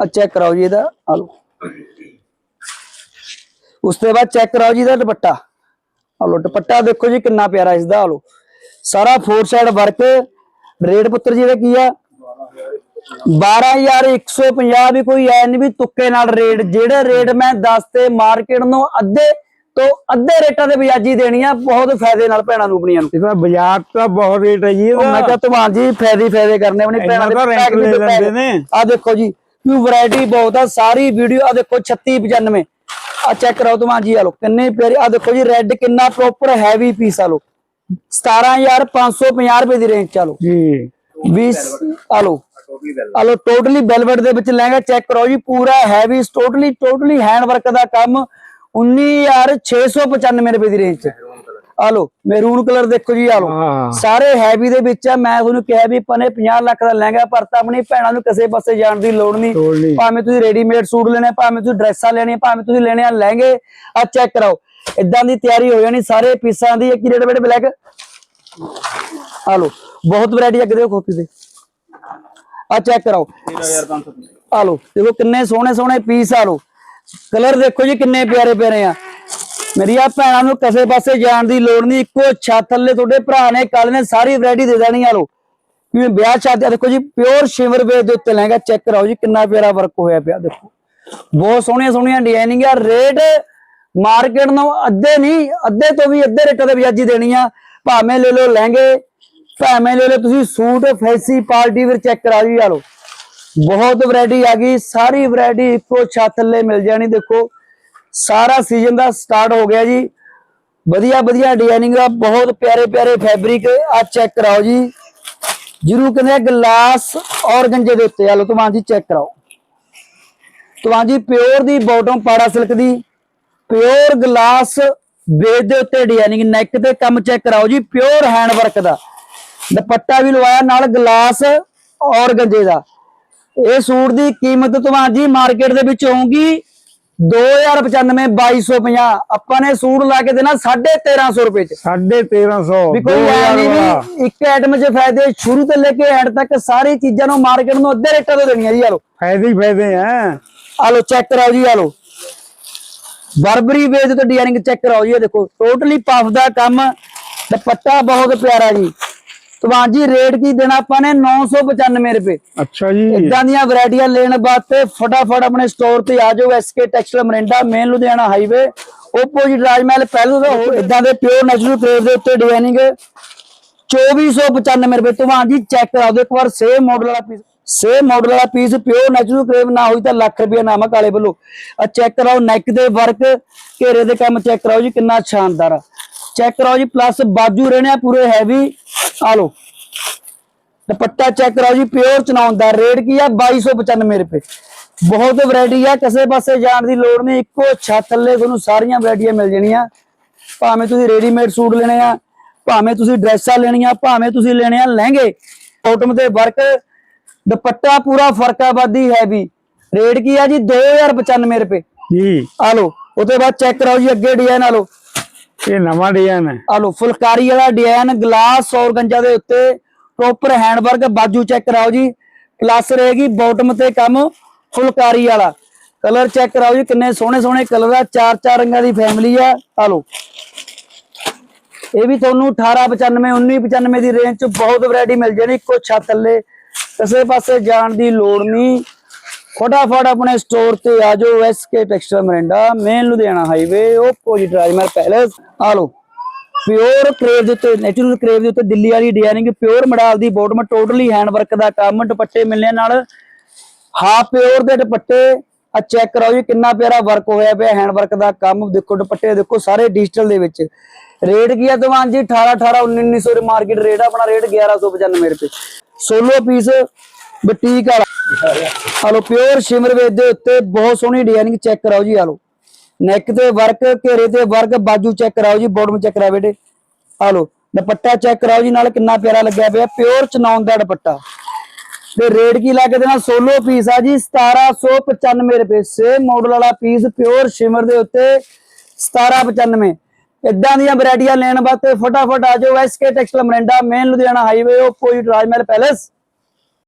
ਆ ਚੈੱਕ ਕਰਾਓ ਜੀ ਇਹਦਾ ਆ ਲਓ। ਉਸ ਤੋਂ ਬਾਅਦ ਚੈੱਕ ਕਰਾਓ ਜੀ ਇਹਦਾ ਦੁਪੱਟਾ। ਆ ਲਓ ਦੁਪੱਟਾ ਦੇਖੋ ਜੀ ਕਿੰਨਾ ਪਿਆਰਾ ਇਸ ਦਾ ਆ ਲਓ। ਸਾਰਾ ਫੋਰ ਸਾਈਡ ਵਰਕ ਰੇਟ ਪੁੱਤਰ ਜੀ ਇਹਦਾ ਕੀ ਆ? 12150 ਵੀ ਕੋਈ ਐ ਨਹੀਂ ਵੀ ਤੁੱਕੇ ਨਾਲ ਰੇਟ ਜਿਹੜੇ ਰੇਟ ਮੈਂ ਦੱਸਤੇ ਮਾਰਕੀਟ ਨੂੰ ਅੱਧੇ ਤੋਂ ਅੱਧੇ ਰੇਟਾਂ ਦੇ ਵਿਆਜੀ ਦੇਣੀ ਆ ਬਹੁਤ ਫਾਇਦੇ ਨਾਲ ਭੈਣਾਂ ਨੂੰ ਆਪਣੀਆਂ ਨੂੰ। ਇਹਦਾ ਬਾਜ਼ਾਰ ਤਾਂ ਬਹੁਤ ਰੇਟ ਹੈ ਜੀ ਮੈਂ ਕਿਹਾ ਤੁਮਾਨ ਜੀ ਫਾਇਦੇ ਫਾਇਦੇ ਕਰਨੇ ਆਪਣੀ ਭੈਣਾਂ ਦੇ ਪੈਕ ਵੀ ਲੈ। ਲੈਂਦੇ ਨੇ। ਆ ਦੇਖੋ ਜੀ ਕਿਉਂ ਵੈਰਾਈਟੀ ਬਹੁਤ ਆ ਸਾਰੀ ਵੀਡੀਓ ਆ ਦੇਖੋ 3695 ਆ ਚੈੱਕ ਕਰਾਓ ਤੁਮਾਨ ਜੀ ਆ ਲੋ ਕਿੰਨੇ ਪਿਆਰੇ ਆ ਦੇਖੋ ਜੀ ਰੈੱਡ ਕਿੰਨਾ ਪ੍ਰੋਪਰ ਹੈਵੀ ਪੀਸ ਆ ਲੋ 17550 ਰੁਪਏ ਦੀ ਰੇਂਜ ਚਾਲੋ ਜੀ। 20 ਆ ਲੋ ਆ ਲੋ ਟੋਟਲੀ ਵੈਲਵਟ ਦੇ ਵਿੱਚ ਲਹਿੰਗਾ ਚੈੱਕ ਕਰੋ ਜੀ ਪੂਰਾ heavy totally totally hand work ਦਾ ਕੰਮ। 19695 ਰੁਪਏ ਦੀ ਰੇਂਜ ਚ। ਆ ਲੋ ਮੈਰੂਨ ਕਲਰ ਦੇਖੋ ਜੀ ਆ ਲੋ ਹਾਂ। ਸਾਰੇ ਹੈਵੀ ਦੇ ਵਿੱਚ ਆ ਮੈਂ ਤੁਹਾਨੂੰ ਕਿਹਾ ਵੀ ਪਨੇ 50 ਲੱਖ ਦਾ ਲਹਿੰਗਾ ਭਰਤਾ ਆਪਣੀ ਭੈਣਾਂ ਨੂੰ ਕਿਸੇ ਪਾਸੇ ਜਾਣ ਦੀ ਲੋੜ ਨਹੀਂ। ਭਾਵੇਂ ਤੁਸੀਂ ਰੈਡੀਮੇਡ ਸੂਟ ਲੈਣੇ ਭਾਵੇਂ ਤੁਸੀਂ ਡਰੈਸਾਂ ਲੈਣੀਆਂ ਭਾਵੇਂ ਤੁਸੀਂ ਲੈਣੇ ਆ ਲਹਿੰਗੇ ਆ ਚੈੱਕ ਕਰਾਓ। ਇਦਾਂ ਦੀ ਤਿਆਰੀ ਹੋ ਜਾਣੀ ਸਾਰੇ ਪੀਸਾਂ ਦੀ ਇੱਕ ਰੇਟ ਬੇਟੇ ਬਲੈਕ ਆ ਲੋ ਬਹੁਤ ਵੈਰਾਈਟੀ ਅੱਗੇ ਦੇਖੋ ਕਾਪੀ ਦੇ ਆ ਚੈੱਕ ਕਰਾਓ। ਆ ਲੋ ਦੇਖੋ ਕਿੰਨੇ ਸੋਹਣੇ ਸੋਹਣੇ ਪੀਸ ਆ ਲੋ ਕਲਰ ਦੇਖੋ ਜੀ ਕਿੰਨੇ ਪਿਆਰੇ ਪਿਆਰੇ ਆ। ਮੇਰੀਆਂ ਭੈਣਾਂ ਨੂੰ ਕਿਸੇ ਪਾਸੇ ਜਾਣ ਦੀ ਲੋੜ ਨਹੀਂ ਇੱਕੋ ਛੱਤ ਥੱਲੇ ਤੁਹਾਡੇ ਭਰਾ ਨੇ ਕੱਲ ਨੇ ਸਾਰੀ ਵੈਰਾਈਟੀ ਦੇ ਦੇਣੀ ਆ ਲੋ ਜਿਵੇਂ ਵਿਆਹ ਸ਼ਾਦੀ ਆ ਦੇਖੋ ਜੀ ਪਿਓਰ ਸ਼ਿਮਰ ਵੇ ਦੇ ਉੱਤੇ ਲਹਿੰਗਾ ਚੈੱਕ ਕਰਾਓ ਜੀ ਕਿੰਨਾ ਪਿਆਰਾ ਵਰਕ ਹੋਇਆ ਪਿਆ ਦੇਖੋ। ਬਹੁਤ ਸੋਹਣੀਆਂ ਸੋਹਣੀਆਂ ਡਿਜ਼ਾਈਨਿੰਗ ਆ ਰੇਟ ਮਾਰਕੀਟ ਨੂੰ ਅੱਧੇ ਨਹੀਂ ਅੱਧੇ ਤੋਂ ਵੀ ਅੱਧੇ ਰੇਟਾਂ ਦੇ ਵਿਆਜੀ ਦੇਣੀ ਆ। ਭਾਵੇਂ ਲੈ ਲਓ ਲਹਿੰਗੇ ਭਾਵੇਂ ਲੈ ਲਓ ਤੁਸੀਂ suit fancy party wear check ਕਰਾ ਜੀ ਆ ਲੋ ਬਹੁਤ ਵੈਰਾਈਟੀ ਆ ਗਈ, ਸਾਰੀ ਵੈਰਾਈਟੀ ਇੱਕੋ ਛੱਤ ਥੱਲੇ ਮਿਲ ਜਾਣੀ, ਦੇਖੋ। ਸਾਰਾ ਸੀਜ਼ਨ ਦਾ ਸਟਾਰਟ ਹੋ ਗਿਆ ਜੀ। ਵਧੀਆ ਵਧੀਆ ਡਿਜ਼ਾਈਨਿੰਗ ਦਾ ਬਹੁਤ ਪਿਆਰੇ ਪਿਆਰੇ ਫੈਬਰਿਕ ਆ ਚੈੱਕ ਕਰਾਓ ਜੀ। ਜਿਹਨੂੰ ਕਹਿੰਦੇ ਗਲਾਸ ਔਰ ਗੰਜੇ ਦੇ ਉੱਤੇ ਆ ਲੋ ਤੁਮਾਂ ਜੀ ਚੈੱਕ ਕਰਾਓ। ਤੁਮਾਂ ਜੀ ਪਿਓਰ ਦੀ ਬਾਟਮ ਪਾੜਾ ਸਿਲਕ ਦੀ। ਪਿਓਰ ਗਲਾਸ ਬੇਸ ਦੇ ਉੱਤੇ ਡਿਜ਼ਾਈਨਿੰਗ ਨੈਕ ਤੇ ਕੰਮ ਚੈੱਕ ਕਰਾਓ ਜੀ ਪਿਓਰ ਹੈਂਡ ਵਰਕ ਦਾ। ਦੁਪੱਟਾ ਵੀ ਲਵਾਇਆ ਨਾਲ ਗਲਾਸ ਔਰ ਗੰਜੇ ਦਾ। ਇਹ ਸੂਟ ਦੀ ਕੀਮਤ ਤੁਹਾਨੂੰ ਜੀ ਮਾਰਕੀਟ ਦੇ ਵਿੱਚ ਹੋਊਗੀ 2095 2250 ਆਪਾਂ ਨੇ ਸੂਟ ਲਾ ਕੇ ਦੇਣਾ 1350 ਰੁਪਏ ਚ। 1350 ਵੀ ਕੋਈ ਨਹੀਂ ਇੱਕ ਆਈਟਮ 'ਚ ਫਾਇਦੇ ਸ਼ੁਰੂ ਤੋਂ ਲੈ ਕੇ ਐਂਡ ਤੱਕ ਸਾਰੀ ਚੀਜ਼ਾਂ ਨੂੰ ਮਾਰਕੀਟ ਨੂੰ ਅੱਧੇ ਰੇਟਾਂ ਤੇ ਦੇਣੀਆਂ ਜੀ ਆ ਲੋ ਫਾਇਦੇ ਹੀ ਫਾਇਦੇ ਆ। ਆ ਲੋ ਚੈੱਕ ਕਰਾਓ ਜੀ ਆ ਲੋ ਬਰਬਰੀ ਵੇਜ ਤੇ ਡਿਜ਼ਾਈਨਿੰਗ ਚੈੱਕ ਕਰਾਓ ਜੀ ਇਹ ਦੇਖੋ ਟੋਟਲੀ ਪਫ ਦਾ ਕੰਮ ਦੁਪੱਟਾ ਬਹੁਤ ਪਿਆਰਾ ਜੀ। ਤੁਹਾਨੂੰ ਜੀ ਰੇਟ ਕੀ ਦੇਣਾ ਆਪਾਂ ਨੇ? 995 ਰੁਪਏ। ਅੱਛਾ ਜੀ। ਇਦਾਂ ਦੀਆਂ ਵੈਰਾਈਟੀਆਂ ਲੈਣ ਵਾਸਤੇ ਫਟਾਫਟ ਆਪਣੇ ਸਟੋਰ ਤੇ ਆ ਜਾਓ SK textile Morinda main Ludhiana highway opposite Rajmahal ਪਹਿਲੂ ਦਾ ਇਦਾਂ ਦੇ ਪਿਓਰ ਨੈਚੁਰਲ ਕ੍ਰੇਪ ਦੇ ਉੱਤੇ ਡਿਜ਼ਾਈਨਿੰਗ 2495 ਰੁਪਏ ਤੁਹਾਨੂੰ ਜੀ ਚੈੱਕ ਕਰਾ ਦਿਓ ਇੱਕ ਵਾਰ ਸੇਮ ਮਾਡਲ ਵਾਲਾ ਪੀਸ ਸੇਮ ਮਾਡਲ ਵਾਲਾ ਪੀਸ ਪਿਓਰ ਨੈਚੁਰਲ ਕ੍ਰੇਪ ਨਾ ਹੋਈ ਤਾਂ ਲੱਖ ਰੁਪਏ ਨਾਮਕ ਵਾਲੇ ਵੱਲੋਂ। ਆ ਚੈੱਕ ਕਰਾਓ ਨੈਕ ਦੇ ਵਰਕ ਘੇਰੇ ਦੇ ਕੰਮ ਚੈੱਕ ਕਰਾਓ ਜੀ ਕਿੰਨਾ ਸ਼ਾਨਦਾਰ ਆ। ਚੈੱਕ ਕਰਾਓ ਜੀ ਪਲੱਸ ਬਾਜੂ ਰਹਿਣੇ ਆ ਪੂਰੇ ਹੈਵੀ ਆ ਲਓ। ਦੁਪੱਟਾ ਚੈੱਕ ਕਰਾਓ ਜੀ ਪਿਓਰ ਚਨਾਉਣ ਦਾ ਰੇਟ ਕੀ ਆ? 2295 ਰੁਪਏ। ਬਹੁਤ ਵੈਰਾਈਟੀ ਆ ਕਿਸੇ ਪਾਸੇ ਜਾਣ ਦੀ ਲੋੜ ਨਹੀਂ। ਇੱਕੋ ਛੱਤ ਥੱਲੇ ਤੁਹਾਨੂੰ ਸਾਰੀਆਂ ਵੈਰਾਈਟੀਆਂ ਮਿਲ ਜਾਣੀਆਂ। ਭਾਵੇਂ ਤੁਸੀਂ ਰੈਡੀਮੇਡ ਸੂਟ ਲੈਣੇ ਆ ਭਾਵੇਂ ਤੁਸੀਂ ਡਰੈਸਾਂ ਲੈਣੀਆਂ ਭਾਵੇਂ ਤੁਸੀਂ ਲੈਣੇ ਆ ਲਹਿੰਗੇ। ਆਟਮ ਦੇ ਵਰਕ ਦੁਪੱਟਾ ਪੂਰਾ ਫਰਕਾਬਾਦੀ ਹੈ ਵੀ ਰੇਟ ਕੀ ਆ ਜੀ? 2095 ਰੁਪਏ। ਜੀ। ਆ ਲੋ ਉਹਦੇ ਬਾਅਦ ਚੈੱਕ ਕਰਾਓ ਜੀ ਅੱਗੇ ਡਿਜ਼ਾਈਨ ਆ ਲਓ। ਇਹ ਨਵਾਂ ਡਿਜ਼ਾਈਨ ਹੈ। ਆ ਲਓ, ਫੁਲਕਾਰੀ ਵਾਲਾ ਡਿਜ਼ਾਈਨ ਗਲਾਸ ਔਰ ਗੰਜਾ ਦੇ ਉੱਤੇ ਪ੍ਰੋਪਰ ਹੈਂਡਵਰਕ ਬਾਜੂ ਚੈੱਕ ਕਰਾਓ ਜੀ। ਪਲੱਸ ਰਹੇਗੀ ਬਾਟਮ ਤੇ ਕੰਮ ਫੁਲਕਾਰੀ ਵਾਲਾ। ਕਲਰ ਚੈੱਕ ਕਰਾਓ ਜੀ, ਕਿੰਨੇ ਸੋਹਣੇ ਸੋਹਣੇ ਕਲਰ ਆ, ਚਾਰ ਚਾਰ ਰੰਗਾਂ ਦੀ ਫੈਮਿਲੀ ਆ। ਆ ਲਓ। ਇਹ ਵੀ ਤੁਹਾਨੂੰ 1895 1995 ਦੀ ਰੇਂਜ ਚ ਬਹੁਤ ਵੈਰਾਈਟੀ ਮਿਲ ਜਾਣੀ, ਇੱਕੋ ਛੱਤ ਥੱਲੇ। ਕਿਸੇ ਪਾਸੇ ਜਾਣ ਦੀ ਲੋੜ ਨਹੀਂ। ਫਟਾਫਟ ਆਪਣੇ ਸਟੋਰ ਤੇ ਆ ਜਾਓ SK textile Morinda main Ludhiana highway opposite Rajmahal palace ਆ ਲਓ। ਪਿਓਰ ਕਰੇਵ ਦੇ ਉੱਤੇ ਨੈਚੁਰਲ ਕਰੇਵ ਦੇ ਉੱਤੇ ਦਿੱਲੀ ਵਾਲੀ ਡਿਜ਼ਾਈਨਿੰਗ ਪਿਓਰ ਮਡਾਲ ਦੀ ਬੋਟਮ ਟੋਟਲੀ ਹੈਂਡ ਵਰਕ ਦਾ ਕੰਮ, ਦੁਪੱਟੇ ਮਿਲਨੇ ਨਾਲ। ਹਾਫ ਪਿਓਰ ਦੇ ਦੁਪੱਟੇ ਆ ਚੈੱਕ ਕਰਾਓ ਜੀ, ਕਿੰਨਾ ਪਿਆਰਾ ਵਰਕ ਹੋਇਆ ਪਿਆ ਹੈਂਡ ਵਰਕ ਦਾ ਕੰਮ। ਦੇਖੋ ਦੁਪੱਟੇ, ਦੇਖੋ ਸਾਰੇ ਡਿਜੀਟਲ ਦੇ ਵਿੱਚ। ਰੇਟ ਕੀ ਆ ਦੀਵਾਨ ਜੀ? 18 18 19 1900 ਦੇ ਮਾਰਕੀਟ ਰੇਟ ਆਪਣਾ ਰੇਟ 1195 ਰੁਪਏ। ਸੋਲੋ ਪੀਸ ਬੁਟੀਕ ਵਾਲਾ। ਹਲੋ ਪਿਓਰ ਸ਼ਿਮਰ ਵੇਦ ਦੇ ਉੱਤੇ ਬਹੁਤ ਸੋਹਣੀ ਡਿਜ਼ਾਈਨਿੰਗ ਚੈੱਕ ਕਰਾਓ ਜੀ ਆਲੋ। ਨੈਕ ਤੇ ਵਰਕ ਘੇਰੇ ਤੇ ਵਰਕ ਬਾਜੂ ਚੈੱਕ ਕਰਾਓ ਜੀ ਬਾਟਮ ਚੈੱਕ ਕਰਾ ਬੇਟੇ। ਆਲੋ, ਦੁਪੱਟਾ ਚੈੱਕ ਕਰਾਓ ਜੀ, ਨਾਲ ਕਿੰਨਾ ਪਿਆਰਾ ਲੱਗਿਆ ਪਿਆ ਪਿਓਰ ਚਨੌਨ ਦਾ ਦੁਪੱਟਾ। ਤੇ ਰੇਟ ਕੀ ਲਾ ਦੇਣਾ? ਸੋਲੋ ਪੀਸ ਆ ਜੀ 1795 ਰੁਪਏ। ਸੇਮ ਮਾਡਲ ਵਾਲਾ ਪੀਸ ਪਿਓਰ ਸ਼ਿਮਰ ਦੇ ਉੱਤੇ 1795 ਇਦਾਂ ਦੀਆਂ ਵੈਰਾਈਟੀਆਂ ਲੈਣ ਵਾਸਤੇ ਫਟਾਫਟ ਆ ਜਾਓ SK textile Morinda main Ludhiana highway opposite Rajmahal palace